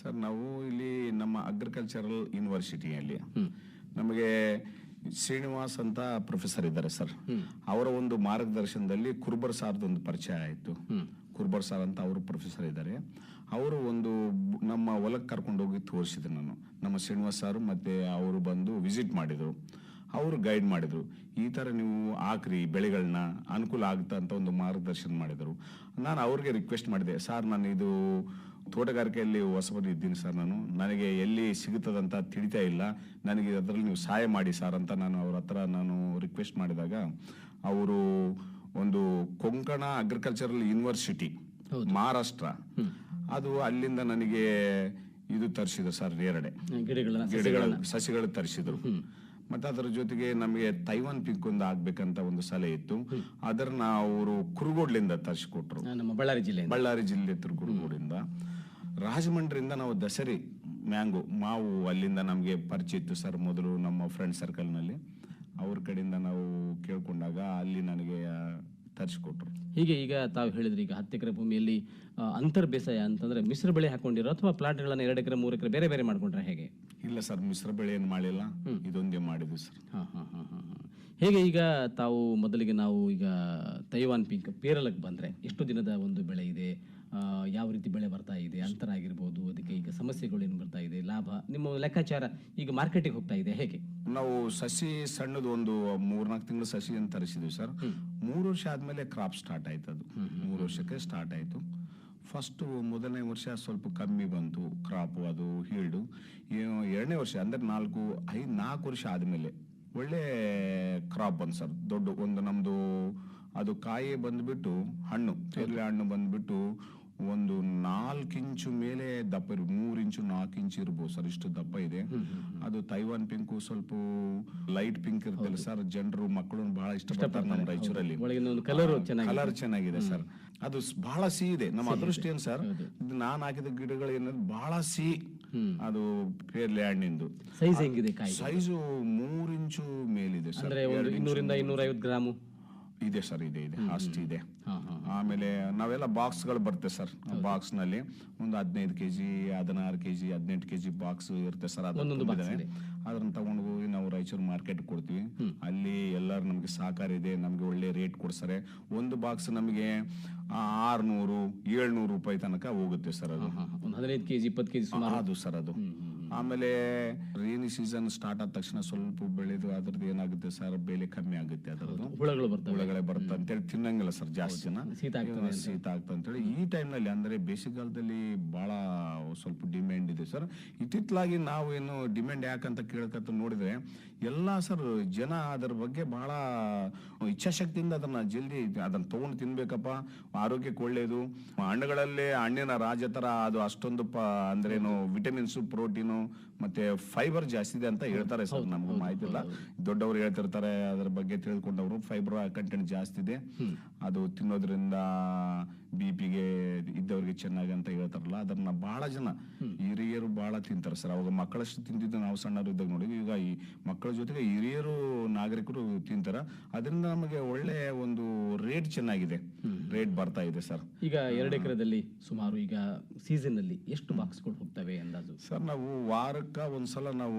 ಸರ್ ನಾವು ಇಲ್ಲಿ ನಮ್ಮ ಅಗ್ರಿಕಲ್ಚರಲ್ ಯೂನಿವರ್ಸಿಟಿಯಲ್ಲಿ ನಮಗೆ ಶ್ರೀನಿವಾಸ್ ಅಂತ ಪ್ರೊಫೆಸರ್ ಇದ್ದಾರೆ ಸರ್. ಅವರ ಒಂದು ಮಾರ್ಗದರ್ಶನದಲ್ಲಿ ಕುರ್ಬರ್ ಸಾರ್ದು ಒಂದು ಪರಿಚಯ ಆಯಿತು. ಕುರ್ಬರ್ ಸಾರ್ ಅಂತ ಅವರು ಪ್ರೊಫೆಸರ್ ಇದ್ದಾರೆ. ಅವರು ಒಂದು ನಮ್ಮ ಹೊಲಕ್ಕೆ ಕರ್ಕೊಂಡು ಹೋಗಿ ತೋರಿಸಿದ್ರು ನಾನು. ನಮ್ಮ ಶ್ರೀನಿವಾಸ್ ಸಾರು ಮತ್ತೆ ಅವರು ಬಂದು ವಿಸಿಟ್ ಮಾಡಿದರು. ಅವರು ಗೈಡ್ ಮಾಡಿದರು. ಈ ಥರ ನೀವು ಹಾಕ್ರಿ ಬೆಳೆಗಳನ್ನ ಅನುಕೂಲ ಆಗುತ್ತೆ ಅಂತ ಒಂದು ಮಾರ್ಗದರ್ಶನ ಮಾಡಿದರು. ನಾನು ಅವ್ರಿಗೆ ರಿಕ್ವೆಸ್ಟ್ ಮಾಡಿದೆ ಸರ್ ನಾನು ಇದು ತೋಟಗಾರಿಕೆಯಲ್ಲಿ ಹೊಸಬರು ಇದ್ದೀನಿ ಸರ್ ನಾನು. ನನಗೆ ಎಲ್ಲಿ ಸಿಗುತ್ತದಂತ ತಿಳಿತಾ ಇಲ್ಲ. ನನಗೆ ಅದರಲ್ಲಿ ನೀವು ಸಹಾಯ ಮಾಡಿ ಸರ್ ಅಂತ ನಾನು ಅವ್ರ ಹತ್ರ ನಾನು ರಿಕ್ವೆಸ್ಟ್ ಮಾಡಿದಾಗ ಅವರು ಒಂದು ಕೊಂಕಣ ಅಗ್ರಿಕಲ್ಚರಲ್ ಯೂನಿವರ್ಸಿಟಿ ಮಹಾರಾಷ್ಟ್ರ. ಅದು ಅಲ್ಲಿಂದ ನನಗೆ ಇದು ತರಿಸಿದ್ರು ಸರ್ ನೇರಡೆ ಗಿಡಗಳನ್ನ ಗಿಡಗಳು ಸಸಿಗಳು ತರಿಸಿದ್ರು. ಮತ್ತೆ ಅದರ ಜೊತೆಗೆ ನಮಗೆ ತೈವಾನ್ ಪಿಕ್ ಒಂದು ಆಗ್ಬೇಕಂತ ಒಂದು ಸಲಹೆ ಇತ್ತು. ಅದನ್ನ ಅವರು ಕುರುಗೋಡ್ಲಿಂದ ತರಿಸಿಕೊಟ್ರು. ನಮ್ಮ ಬಳ್ಳಾರಿ ಜಿಲ್ಲೆ ಬಳ್ಳಾರಿ ಜಿಲ್ಲೆ ಕುರುಗೋಡಿಂದ. ರಾಜಮಂಡ್ರಿಯಿಂದ ನಾವು ದಸರಿ ಮ್ಯಾಂಗೋ ಮಾವು ಅಲ್ಲಿಂದ ನಮಗೆ ಪರಿಚಯ ಇತ್ತು ಸರ್ ಮೊದಲು ನಮ್ಮ ಫ್ರೆಂಡ್ ಸರ್ಕಲ್ನಲ್ಲಿ ಅವ್ರ ಕಡೆಯಿಂದ ನಾವು ಕೇಳ್ಕೊಂಡಾಗ ಅಲ್ಲಿ ನನಗೆ ತರಿಸಿಕೊಟ್ರು. ಹೀಗೆ ಈಗ ತಾವು ಹೇಳಿದ್ರಿ ಈಗ ಹತ್ತು ಎಕರೆ ಭೂಮಿಯಲ್ಲಿ ಅಂತರ್ ಬೇಸಾಯ ಅಂತಂದ್ರೆ ಮಿಶ್ರ ಬೆಳೆ ಹಾಕೊಂಡಿರೋ ಅಥವಾ ಪ್ಲಾಟ್ಗಳನ್ನು ಎರಡು ಎಕರೆ ಮೂರು ಎಕರೆ ಬೇರೆ ಬೇರೆ ಮಾಡ್ಕೊಂಡ್ರೆ ಹೇಗೆ? ಇಲ್ಲ ಸರ್ ಮಿಶ್ರ ಬೆಳೆ ಏನು ಮಾಡಿಲ್ಲ ಇದೊಂದೇ ಮಾಡಿದ್ವಿ ಸರ್. ಹಾ, ಹಾ, ಹಾ, ಹಾ. ಹೇಗೆ ಈಗ ತಾವು ಮೊದಲಿಗೆ ನಾವು ಈಗ ತೈವಾನ್ ಪಿಂಕ್ ಪೇರಲಕ್ಕೆ ಬಂದ್ರೆ ಎಷ್ಟು ದಿನದ ಒಂದು ಬೆಳೆ ಇದೆ? ಯಾವ ರೀತಿ ಬೆಳೆ ಬರ್ತಾ ಇದೆ ಅಂತರ ಆಗಿರ್ಬೋದು ಅದಕ್ಕೆ ಈಗ ಸಮಸ್ಯೆಗಳು ಏನು ಬರ್ತಾ ಇದೆ ಲಾಭ ನಿಮ್ಮ ಲೆಕ್ಕಾಚಾರ ಈಗ ಮಾರ್ಕೆಟಿಗೆ ಹೋಗ್ತಾ ಇದೆ ಹೇಗೆ? ನಾವು ಸಸಿ ಸಣ್ಣದು ಒಂದು ಮೂರ್ನಾಲ್ಕು ತಿಂಗಳು ಸಸಿ ಅಂತ ತರಿಸಿದ್ವಿ ಸರ್. ಮೂರು ವರ್ಷ ಆದ್ಮೇಲೆ ಕ್ರಾಪ್ ಸ್ಟಾರ್ಟ್ ಆಯ್ತು ಅದು ಮೂರು ವರ್ಷಕ್ಕೆ ಸ್ಟಾರ್ಟ್ ಆಯ್ತು. ಫಸ್ಟ್ ಮೊದಲನೇ ವರ್ಷ ಸ್ವಲ್ಪ ಕಮ್ಮಿ ಬಂತು ಕ್ರಾಪ್ ಅದು ಹೀಲ್ಡು ಎರಡನೇ ವರ್ಷ ಅಂದ್ರೆ ನಾಲ್ಕು ಐದು ನಾಲ್ಕು ವರ್ಷ ಆದ್ಮೇಲೆ ಒಳ್ಳೆ ಕ್ರಾಪ್ ಬಂತು ಸರ್. ದೊಡ್ಡ ಒಂದು ನಮ್ದು ಅದು ಕಾಯಿ ಬಂದ್ಬಿಟ್ಟು ಹಣ್ಣು ಪೇರ್ಲೆ ಹಣ್ಣು ಬಂದ್ಬಿಟ್ಟು ಒಂದು ನಾಲ್ಕು ಇಂಚು ಮೇಲೆ ದಪ್ಪ ಇರ್ಬೋದು ಮೂರು ಇಂಚು ನಾಲ್ಕು ಇಂಚು ಇರ್ಬೋದು ಸರ್ ಇಷ್ಟು ದಪ್ಪ ಇದೆ. ಅದು ತೈವಾನ್ ಪಿಂಕು ಸ್ವಲ್ಪ ಲೈಟ್ ಪಿಂಕ್ ಇರ್ತಲ್ಲ ಸರ್ ಜನರು ಮಕ್ಕಳು ಬಹಳ ಇಷ್ಟಪಡ್ತಾರೆ ನಮ್ಮ ರಾಯಚೂರಲ್ಲಿ. ಕಲರ್ ಚೆನ್ನಾಗಿ ಕಲರ್ ಚೆನ್ನಾಗಿದೆ. ಸರ್. ಅದು ಬಹಳ ಸಿಹಿ ಇದೆ. ನಮ್ಮ ಅದೃಷ್ಟ ಏನ್ ಸರ್ ನಾನ್ ಹಾಕಿದ ಗಿಡಗಳು ಏನಂದ್ರೆ ಬಹಳ ಸಿಹಿ ಅದು ಪೇರ್ಲೆ ಹಣ್ಣಿಂದು. ಸೈಜ್ ಹೆಂಗಿದೆ ಸೈಜು ಮೂರ್ ಇಂಚು ಮೇಲಿದೆ ಸರ್ ಇನ್ನೂರಿಂದ ಇನ್ನೂರ ಐವತ್ತು ಗ್ರಾಮು. ಇದೆ ಸರ್ ಇದೆ ಇದೆ. ಅಷ್ಟು ಇದೆ. ಆಮೇಲೆ ನಾವೆಲ್ಲ ಬಾಕ್ಸ್ಗಳು ಬರುತ್ತೆ ಸರ್ ಬಾಕ್ಸ್ನಲ್ಲಿ ಒಂದು ಹದಿನೈದು ಕೆಜಿ ಹದಿನಾರು ಕೆಜಿ ಹದಿನೆಂಟು ಕೆಜಿ ಬಾಕ್ಸ್ ಇರುತ್ತೆ ಸರ್. ಅದನ್ನ ತಗೊಂಡು ಹೋಗಿ ನಾವು ರಾಯಚೂರು ಮಾರ್ಕೆಟ್ ಕೊಡ್ತೀವಿ. ಅಲ್ಲಿ ಎಲ್ಲರೂ ನಮ್ಗೆ ಸಹಕಾರ ಇದೆ ನಮಗೆ ಒಳ್ಳೆ ರೇಟ್ ಕೊಡ್ತಾರೆ ಒಂದು ಬಾಕ್ಸ್ ನಮಗೆ ಆರ್ನೂರು ಏಳ್ನೂರು ರೂಪಾಯಿ ತನಕ ಹೋಗುತ್ತೆ ಸರ್ ಅದು. ಹದಿನೈದು ಕೆಜಿ ಇಪ್ಪತ್ತು ಕೆಜಿ ಜಿ ಅದು ಸರ್ ಅದು. ಆಮೇಲೆ ರೇನಿ ಸೀಸನ್ ಸ್ಟಾರ್ಟ್ ಆದ ತಕ್ಷಣ ಸ್ವಲ್ಪ ಬೆಳೆದು ಅದ್ರದ್ದು ಏನಾಗುತ್ತೆ ಸರ್ ಬೆಲೆ ಕಮ್ಮಿ ಆಗುತ್ತೆ ಅದರದ್ದು. ಹುಳಗಳು ಬರ್ತವೆ. ಹುಳಗಳೇ ಬರುತ್ತೆ ಅಂತೇಳಿ ತಿನ್ನಂಗಿಲ್ಲ ಸರ್ ಜಾಸ್ತಿ ಜನ ಶೀತ ಆಗ್ತದೆ ಅಂತ. ಶೀತ ಆಗ್ತದೆ ಅಂತೇಳಿ ಈ ಟೈಮ್ನಲ್ಲಿ ಅಂದ್ರೆ ಬೇಸಿಗೆಗಾಲದಲ್ಲಿ ಬಹಳ ಸ್ವಲ್ಪ ಡಿಮ್ಯಾಂಡ್ ಇದೆ ಸರ್ ಇತ್ತಿತ್ತಲಾಗಿ ನಾವು ಏನು ಡಿಮ್ಯಾಂಡ್ ಯಾಕಂತ ಕೇಳ್ಕತ್ತ ನೋಡಿದ್ರೆ ಎಲ್ಲ ಸರ್ ಜನ ಅದರ ಬಗ್ಗೆ ಬಹಳ ಇಚ್ಛಾಶಕ್ತಿಯಿಂದ ಅದನ್ನ ಜಲ್ದಿ ಅದನ್ನ ತಗೊಂಡು ತಿನ್ಬೇಕಪ್ಪ. ಆರೋಗ್ಯಕ್ಕೆ ಒಳ್ಳೇದು. ಹಣ್ಣುಗಳಲ್ಲಿ ಹಣ್ಣಿನ ರಾಜ ತರ ಅದು ಅಷ್ಟೊಂದು ಪ ಅಂದ್ರೇನು ವಿಟಮಿನ್ಸ್ ಪ್ರೋಟೀನು Então, ಮತ್ತೆ ಫೈಬರ್ ಜಾಸ್ತಿ ಇದೆ ಅಂತ ಹೇಳ್ತಾರೆ ಸರ್ ನಮ್ಗೆ ಮಾಹಿತಿ ಇಲ್ಲ ದೊಡ್ಡವರು ಹೇಳ್ತಿರ್ತಾರೆ ಅದ್ರ ಬಗ್ಗೆ ತಿಳ್ಕೊಂಡವರು ಫೈಬರ್ ಕಂಟೆಂಟ್ ಜಾಸ್ತಿ ಇದೆ. ಅದು ತಿನ್ನೋದ್ರಿಂದ ಬಿ ಪಿಗೆ ಇದ್ದವ್ರಿಗೆ ಚೆನ್ನಾಗಿ ಅಂತ ಹೇಳ್ತಾರಲ್ಲ ಅದನ್ನ ಬಹಳ ಜನ ಹಿರಿಯರು ಬಹಳ ತಿಂತಾರೆ ಸರ್. ಅವಾಗ ಮಕ್ಕಳಷ್ಟು ತಿಂತಿದ್ದು ನಾವು ಸಣ್ಣರು ಇದ್ದಾಗ ನೋಡಿ ಈಗ ಈ ಮಕ್ಕಳ ಜೊತೆಗೆ ಹಿರಿಯರು ನಾಗರಿಕರು ತಿಂತಾರ. ಅದರಿಂದ ನಮಗೆ ಒಳ್ಳೆ ಒಂದು ರೇಟ್ ಚೆನ್ನಾಗಿದೆ. ರೇಟ್ ಬರ್ತಾ ಇದೆ ಸರ್. ಈಗ ಎರಡು ಎಕರೆದಲ್ಲಿ ಸುಮಾರು ಈಗ ಸೀಸನ್ ಅಲ್ಲಿ ಎಷ್ಟು ಬಾಕ್ಸ್ಗಳು ಹೋಗ್ತವೆ ಅಂದಾಜು? ಸರ್ ನಾವು ವಾರಕ್ಕ ಒಂದ್ಸಲ ನಾವು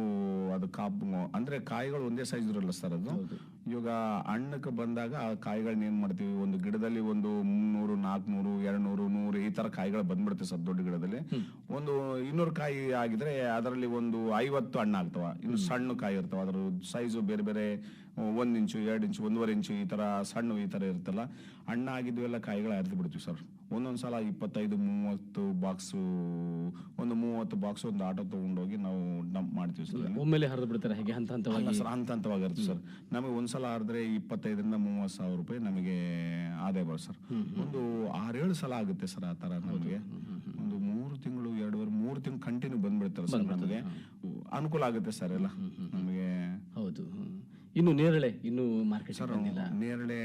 ಅದು ಕಾಪ್ ಅಂದ್ರೆ ಕಾಯಿಗಳು ಒಂದೇ ಸೈಜ್ ಇರಲ್ಲ ಸರ್ ಅದು? ಇವಾಗ ಹಣ್ಣಕ್ಕೆ ಬಂದಾಗ ಆ ಕಾಯಿಗಳನ್ನ ಏನ್ ಮಾಡ್ತೀವಿ? ಒಂದು ಗಿಡದಲ್ಲಿ ಒಂದು ಮುನ್ನೂರು ನಾಲ್ಕನೂರು ಎರಡ್ನೂರು ನೂರು ಈ ತರ ಕಾಯಿಗಳು ಬಂದ್ಬಿಡುತ್ತೆ ಸರ್ ದೊಡ್ಡ ಗಿಡದಲ್ಲಿ. ಒಂದು ಇನ್ನೂರು ಕಾಯಿ ಆಗಿದ್ರೆ ಅದರಲ್ಲಿ ಒಂದು ಐವತ್ತು ಹಣ್ಣು ಆಗ್ತಾವ. ಇನ್ನು ಸಣ್ಣ ಕಾಯಿ ಇರ್ತಾವ. ಅದರ ಸೈಜು ಬೇರೆ ಬೇರೆ ಒಂದ್ ಇಂಚು ಎರಡು ಇಂಚು ಒಂದೂವರೆ ಇಂಚು ಈ ತರ ಸಣ್ಣ ಈ ತರ ಇರುತ್ತಲ್ಲ? ಹಣ್ಣು ಆಗಿದ್ವು ಎಲ್ಲ ಕಾಯಿಗಳು ಹರಿದು ಬಿಡ್ತೀವಿ ಸರ್ ಒಂದೊಂದ್ ಸಲ ಇಪ್ಪತ್ತೈದು ಮೂವತ್ತು ಬಾಕ್ಸ್ ಒಂದು ಮೂವತ್ತು ಬಾಕ್ಸ್ ಒಂದು ಆಟೋ ತೊಗೊಂಡೋಗಿ ನಾವು ಡಂಪ್ ಮಾಡ್ತೀವಿ ಸರ್. ಒಮ್ಮೆಲೆ ಹರಿದು ಬಿಡ್ತಾರೆ. ಹೇಗೆ ಹಂತ ಹಂತವಾಗಿ? ಸರ್ ಹಂತ ಹಂತವಾಗಿರುತ್ತೆ ಸರ್. ನಮಗೆ ಒಂದು ಸಲ ಹರಿದ್ರೆ ಇಪ್ಪತ್ತೈದರಿಂದ ಮೂವತ್ತು ಸಾವಿರ ರೂಪಾಯಿ ನಮಗೆ ಆದಾಯ ಬರುತ್ತೆ ಸರ್. ಒಂದು ಆರೇಳು ಸಲ ಆಗುತ್ತೆ ಸರ್ ಆ ಥರ ನಮಗೆ. ಒಂದು ಮೂರು ತಿಂಗಳು ಎರಡೂವರೆ ಮೂರು ತಿಂಗಳು ಕಂಟಿನ್ಯೂ ಬಂದ್ಬಿಡ್ತಾರೆ ಸರ್ ನಮಗೆ. ಅನುಕೂಲ ಆಗುತ್ತೆ ಸರ್ ಎಲ್ಲ. ನಮಗೆ ಹೌದು. ಇನ್ನು ನೇರಳೆ ಇನ್ನು ಮಾರ್ಕೆಟ್ ಸರ್ ಬಂದಿಲ್ಲ. ನೇರಳೆ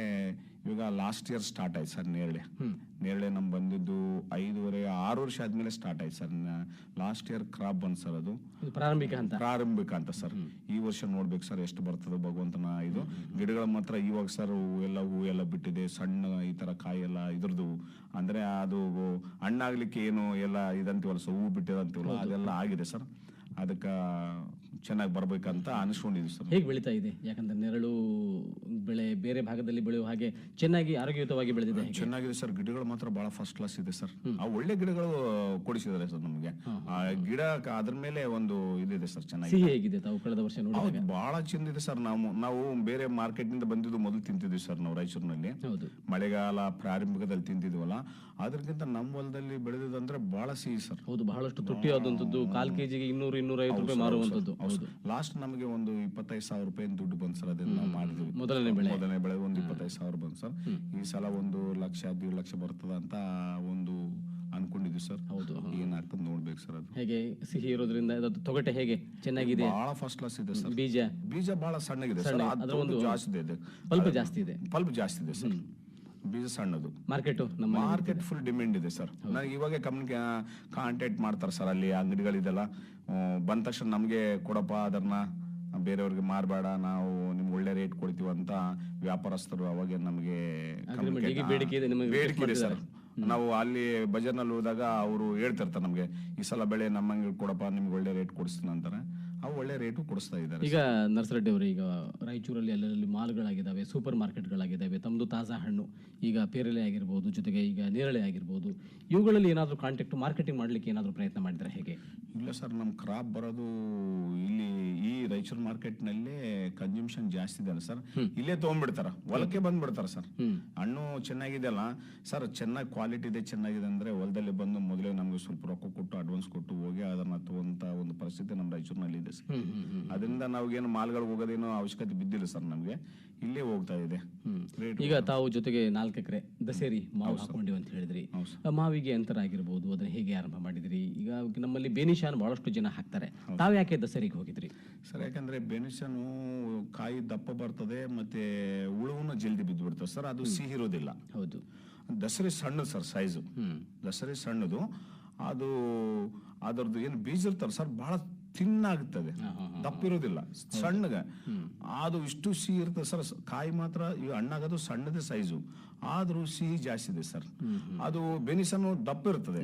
ಇವಾಗ ಲಾಸ್ಟ್ ಇಯರ್ ಸ್ಟಾರ್ಟ್ ಆಯ್ತು ಸರ್ ನೇರಳೆ. ನೇರಳೆ ನಮ್ ಬಂದಿದ್ದು ಐದೂವರೆ ಆರು ವರ್ಷ ಆದ್ಮೇಲೆ ಸ್ಟಾರ್ಟ್ ಆಯ್ತು ಸರ್. ಲಾಸ್ಟ್ ಇಯರ್ ಕ್ರಾಪ್ ಬಂದ್ ಸರ್ ಅದು. ಪ್ರಾರಂಭಿಕ ಅಂತ. ಪ್ರಾರಂಭಿಕ ಅಂತ ಸರ್. ಈ ವರ್ಷ ನೋಡ್ಬೇಕು ಸರ್ ಎಷ್ಟು ಬರ್ತದೆ ಭಗವಂತನ ಇದು. ಗಿಡಗಳ ಮಾತ್ರ ಇವಾಗ ಸರ್ ಎಲ್ಲ ಹೂ ಎಲ್ಲ ಬಿಟ್ಟಿದೆ. ಸಣ್ಣ ಈ ತರ ಕಾಯಿ ಎಲ್ಲ ಇದ್ರದ್ದು. ಅಂದ್ರೆ ಅದು ಹಣ್ಣಾಗ್ಲಿಕ್ಕೆ ಏನು ಎಲ್ಲ ಇದಂತೀವಲ್ಲ ಸರ್ ಹೂ ಬಿಟ್ಟಿದಂತೀವಲ್ಲ ಅದೆಲ್ಲ ಆಗಿದೆ ಸರ್. ಅದಕ್ಕ ಚೆನ್ನಾಗಿ ಬರ್ಬೇಕಂತ ಅನಿಸ್ಕೊಂಡಿದ್ವಿ ಸರ್. ಹೇಗೆ ಬೆಳೀತಾ ಇದೆ? ಯಾಕಂದ್ರೆ ನೆರಳು ಬೆಳೆ ಬೇರೆ ಭಾಗದಲ್ಲಿ ಬೆಳೆಯುವ ಹಾಗೆ ಚೆನ್ನಾಗಿ ಆರೋಗ್ಯಯುತವಾಗಿ ಬೆಳೆದಿದೆ ಚೆನ್ನಾಗಿದೆ ಸರ್. ಗಿಡಗಳು ಮಾತ್ರ ಬಹಳ ಫಸ್ಟ್ ಕ್ಲಾಸ್ ಇದೆ ಸರ್. ಆ ಒಳ್ಳೆ ಗಿಡಗಳು ಕೊಡಿಸಿದ್ದಾರೆ ಸರ್ ನಮಗೆ. ಆ ಗಿಡ ಅದ್ರ ಮೇಲೆ ಒಂದು ಇದಿದೆ ಸರ್ ಚೆನ್ನಾಗಿ ಸಿಹಿ ಹೇಗಿದೆ ತಾವು ಕಳೆದ ವರ್ಷ ನೋಡಿ ಬಹಳ ಚೆಂದ ಇದೆ ಸರ್. ನಾವು ನಾವು ಬೇರೆ ಮಾರ್ಕೆಟ್ನಿಂದ ಬಂದಿದ್ದು ಮೊದಲು ತಿಂತಿದ್ವಿ ಸರ್ ನಾವು ರಾಯಚೂರಿನಲ್ಲಿ. ಮಳೆಗಾಲ ಪ್ರಾರಂಭಿಕದಲ್ಲಿ ತಿಂತಿದ್ವಲ್ಲ ಅದಕ್ಕಿಂತ ನಮ್ಮ ಹೊಲದಲ್ಲಿ ಬೆಳೆದಿದಂದ್ರೆ ಬಹಳ ಸಿಹಿ ಸರ್. ಹೌದು ಬಹಳಷ್ಟು ತುಟ್ಟಿಯಾದಂಥದ್ದು ಕಾಲ್ ಕೆಜಿಗೆ ಇನ್ನೂರು ಇನ್ನೂರ ಐವತ್ತು ರೂಪಾಯಿ ಮಾರುವಂತದ್ದು ಹೌದು ಲಾಸ್ಟ್ ನಮಗೆ ಒಂದು ಇಪ್ಪತ್ತೈದು ಸಾವಿರ ರೂಪಾಯಿ ದುಡ್ಡು ಬಂದ್ ಸರ್ ಅದನ್ನ ನಾವು ಮಾಡಿದ್ವಿ. ಮೊದಲನೇ ಬೆಳೆ. ಮೊದಲನೇ ಬೆಳೆ ಒಂದು ಇಪ್ಪತ್ತೈದು ಸಾವಿರ ಬಂತು ಸರ್. ಈ ಸಲ ಒಂದು ಲಕ್ಷ ಹದಿನೇಳು ಲಕ್ಷ ಬರ್ತದ ಅಂತ ಒಂದು ಅನ್ಕೊಂಡಿದ್ವಿ ಸರ್. ಹೌದು ಏನಾಗ್ತದೆ ನೋಡ್ಬೇಕು ಸರ್ ಅದು. ಹೇಗೆ ಸಿಹಿ ಇರೋದ್ರಿಂದ ಅದು ತೊಗಟೆ ಹೇಗೆ? ಚೆನ್ನಾಗಿದೆ? ಬಹಳ ಫಸ್ಟ್ ಕ್ಲಾಸ್ ಇದೆ ಸರ್. ಬೀಜ? ಬೀಜ ಬಹಳ ಸಣ್ಣಗಿದೆ ಸರ್. ಅದು ಒಂದು ಜಾಸ್ತಿ ಇದೆ. ಸ್ವಲ್ಪ ಜಾಸ್ತಿ ಇದೆ. ಪಲ್ಪ್ ಜಾಸ್ತಿ ಇದೆ ಸರ್. ಬೀಜ ಸಣ್ಣದು ಮಾರ್ಕೆಟ್ ನಮ್ಮ ಮಾರ್ಕೆಟ್ ಫುಲ್ ಡಿಮ್ಯಾಂಡ್ ಇದೆ ಸರ್ ನನಗೆ ಇವಾಗ ಕಮ್ಯುನಿಕೇ ಕಾಂಟ್ಯಾಕ್ಟ್ ಮಾಡ್ತಾರೆ ಸರ್ ಅಲ್ಲಿ ಅಂಗಡಿಗಳಿದೆಲ್ಲ. ಬಂದ ತಕ್ಷಣ ನಮಗೆ ಕೊಡಪ್ಪ ಅದನ್ನ ಬೇರೆಯವ್ರಿಗೆ ಮಾರಬೇಡ ನಾವು ನಿಮ್ಗೆ ಒಳ್ಳೆ ರೇಟ್ ಕೊಡ್ತೀವಿ ಅಂತ ವ್ಯಾಪಾರಸ್ಥರು ಅವಾಗ ನಮಗೆ Agreement ಹೇಗೆ ಬೇಡಿಕೆ ಇದೆ ನಿಮಗೆ ಬೇಡಿಕೆ ಇದೆ ಸರ್ ನಾವು ಅಲ್ಲಿ ಬಜಾರ್ನಲ್ಲಿ ಹೋದಾಗ ಅವರು ಹೇಳ್ತಿರ್ತಾರೆ ನಮಗೆ ಈ ಸಲ ಬೆಳೆ ನಮ್ಮ ಅಂಗಡಿ ಕೊಡಪ್ಪ ನಿಮ್ಗೆ ಒಳ್ಳೆ ರೇಟ್ ಕೊಡಿಸ್ತೀನಿ ಅಂತಾರೆ. ಅವು ಒಳ್ಳೆ ರೇಟು ಕೊಡಿಸ್ತಾ ಇದ್ದಾರೆ ಈಗ ನರ್ಸರೆಡ್ಡಿ ಅವರು ಈಗ ರಾಯಚೂರಲ್ಲಿ ಅಲ್ಲಲ್ಲಿ ಮಾಲ್ಗಳಾಗಿದ್ದಾವೆ ಸೂಪರ್ ಮಾರ್ಕೆಟ್ಗಳಾಗಿದ್ದಾವೆ ತಮ್ಮದು ತಾಜಾ ಹಣ್ಣು ಈಗ ಪೇರಲೆ ಆಗಿರ್ಬೋದು ಜೊತೆಗೆ ಈಗ ನೇರಳೆ ಆಗಿರ್ಬೋದು ಇವುಗಳಲ್ಲಿ ಏನಾದರೂ ಕಾಂಟ್ಯಾಕ್ಟ್ ಮಾರ್ಕೆಟಿಂಗ್ ಮಾಡಲಿಕ್ಕೆ ಏನಾದರೂ ಪ್ರಯತ್ನ ಮಾಡಿದ್ರೆ ಹೇಗೆ? ಇಲ್ಲ ಸರ್ ನಮ್ಮ ಕ್ರಾಪ್ ಬರೋದು ಇಲ್ಲಿ ಈ ರಾಯಚೂರು ಮಾರ್ಕೆಟ್ನಲ್ಲೇ ಕನ್ಸ್ಯೂಮ್ಷನ್ ಕನ್ಸಂಪ್ಷನ್ ಜಾಸ್ತಿ ಇದೆ ಸರ್. ಇಲ್ಲೇ ತೊಗೊಂಡ್ಬಿಡ್ತಾರ ಹೊಲಕ್ಕೆ ಬಂದ್ಬಿಡ್ತಾರ ಸರ್. ಹಣ್ಣು ಚೆನ್ನಾಗಿದೆ ಅಲ್ಲ ಸರ್ ಚೆನ್ನಾಗಿ ಕ್ವಾಲಿಟಿ ಇದೆ ಚೆನ್ನಾಗಿದೆ ಅಂದರೆ ಹೊಲದಲ್ಲಿ ಬಂದು ಮೊದಲೇ ನಮಗೆ ಸ್ವಲ್ಪ ರೊಕ್ಕ ಕೊಟ್ಟು ಅಡ್ವಾನ್ಸ್ ಕೊಟ್ಟು ಹೋಗಿ ಅದನ್ನು ತಗೊಂತ ಒಂದು ಪರಿಸ್ಥಿತಿ ನಮ್ಮ ರಾಯಚೂರಿನಲ್ಲಿ ಇದೆ ಸರ್ ಅದರಿಂದ ನಾವೇನು ಮಾಲ್ಗಳಿಗೆ ಹೋಗೋದೇನೋ ಅವಶ್ಯಕತೆ ಬಿದ್ದಿಲ್ಲ ಸರ್ ನಮಗೆ. ಇಲ್ಲೇ ಹೋಗ್ತಾ ಇದೆ. ಈಗ ತಾವು ಜೊತೆಗೆ ನಾಲ್ಕು ಎಕರೆ ದಸೇರಿ ಮಾವು ಹಾಕೊಂಡಿವಿ ಅಂತ ಹೇಳಿದ್ರಿ. ಮಾವಿಗೆ ಅಂತರ ಆಗಿರ್ಬೋದು ಅದನ್ನ ಹೇಗೆ ಆರಂಭ ಮಾಡಿದ್ರಿ? ಈಗ ನಮ್ಮಲ್ಲಿ ಬೇನಿಶಾನ್ ಬಹಳಷ್ಟು ಜನ ಹಾಕ್ತಾರೆ. ತಾವು ಯಾಕೆ ದಸರಿಗೆ ಹೋಗಿದ್ರಿ? ಸರ್ ಯಾಕಂದ್ರೆ ಬೇನಿಶಾನು ಕಾಯಿ ದಪ್ಪ ಬರ್ತದೆ ಮತ್ತೆ ಹುಳುವನ್ನು ಜಲ್ದಿ ಬಿದ್ದು ಬಿಡ್ತದೆ ಸರ್. ಅದು ಸಿಹಿ ಇರೋದಿಲ್ಲ. ಹೌದು. ದಸರಿ ಸಣ್ಣದು ಸರ್ ಸೈಜು. ದಸರಿ ಸಣ್ಣದು. ಅದು ಅದರದ್ದು ಏನು ಬೀಜ ಇರ್ತಾರೆ ಸರ್ ಬಹಳ ತಿನ್ನಾಗುತ್ತದೆ ದಪ್ಪ ಇರೋದಿಲ್ಲ ಸಣ್ಣಗೆ. ಅದು ಇಷ್ಟು ಸಿಹಿ ಇರ್ತದೆ ಸರ್. ಕಾಯಿ ಮಾತ್ರ ಈ ಹಣ್ಣಾಗೋದು ಸಣ್ಣದ ಸೈಜು. ಆದ್ರೂ ಸಿಹಿ ಜಾಸ್ತಿ ಇದೆ ಸರ್. ಅದು ಬೆನಿಸನ್ನು ದಪ್ಪ ಇರ್ತದೆ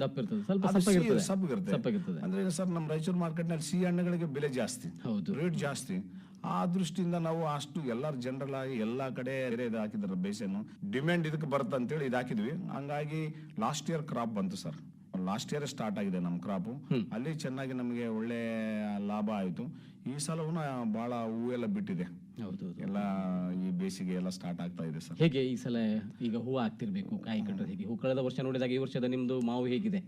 ಸಪ್ಪಗಿರ್ತದೆ. ಅಂದ್ರೆ ಸರ್ ನಮ್ಮ ರಾಯಚೂರು ಮಾರ್ಕೆಟ್ನಲ್ಲಿ ಸಿಹಿ ಹಣ್ಣುಗಳಿಗೆ ಬೆಲೆ ಜಾಸ್ತಿ. ಹೌದು. ರೇಟ್ ಜಾಸ್ತಿ. ಆ ದೃಷ್ಟಿಯಿಂದ ನಾವು ಅಷ್ಟು ಎಲ್ಲಾರ್ ಜನರಲ್ ಆಗಿ ಎಲ್ಲಾ ಕಡೆ ಇದು ಹಾಕಿದಾರೆ ಬೇಸನ್ನು. ಡಿಮ್ಯಾಂಡ್ ಇದಕ್ಕೆ ಬರುತ್ತೆ ಅಂತೇಳಿ ಇದು ಹಾಕಿದ್ವಿ. ಹಂಗಾಗಿ ಲಾಸ್ಟ್ ಇಯರ್ ಕ್ರಾಪ್ ಬಂತು ಸರ್. ಲಾಸ್ಟ್ ಇಯರ್ ಸ್ಟಾರ್ಟ್ ಆಗಿದೆ ನಮ್ಮ ಕ್ರಾಪ್ ಅಲ್ಲಿ ಚೆನ್ನಾಗಿ ನಮಗೆ ಒಳ್ಳೆ ಲಾಭ ಆಯಿತು. ಈ ಸಲವೂ ಬಹಳ ಹೂವೆಲ್ಲ ಬಿಟ್ಟಿದೆ. ಎಲ್ಲ ಈ ಬೇಸಿಗೆ ಎಲ್ಲ ಸ್ಟಾರ್ಟ್ ಆಗ್ತಾ ಇದೆ ಸರ್. ಹೇಗೆ ಈ ಸಲ ಈಗ ಹೂವು ಆಗ್ತಿರ್ಬೇಕು ಕಾಯಿ ಕಟ್ಟೋದು ಹೇಗೆ? ಹೂ ಕಳೆದ ವರ್ಷ ನೋಡಿದಾಗ ಈ ವರ್ಷದ ನಿಮ್ದು ಮಾವು ಹೇಗಿದೆ?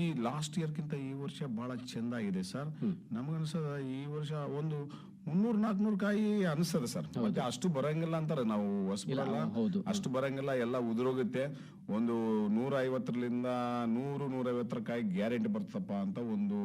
ಈ ಲಾಸ್ಟ್ ಇಯರ್ಗಿಂತ ಈ ವರ್ಷ ಬಹಳ ಚೆಂದಾಗಿದೆ ಸರ್. ನಮಗನ್ಸದ ಈ ವರ್ಷ ಒಂದು ಮುನ್ನೂರ್ ನಾಲ್ಕನೂರು ಕಾಯಿ ಅನಿಸ್ತದೆ ಸರ್. ಮತ್ತೆ ಅಷ್ಟು ಬರಂಗಿಲ್ಲ ಅಂತಾರೆ ನಾವು ಹೊಸಬರಲ್ಲ. ಹೌದು. ಅಷ್ಟು ಬರಂಗಿಲ್ಲ ಎಲ್ಲ ಉದುರೋಗುತ್ತೆ. ಒಂದು ನೂರ ಐವತ್ತರಿಂದ ನೂರು ನೂರೈವತ್ತರ ಕಾಯಿ ಗ್ಯಾರಂಟಿ ಬರ್ತಪ್ಪ ಅಂತ ಒಂದು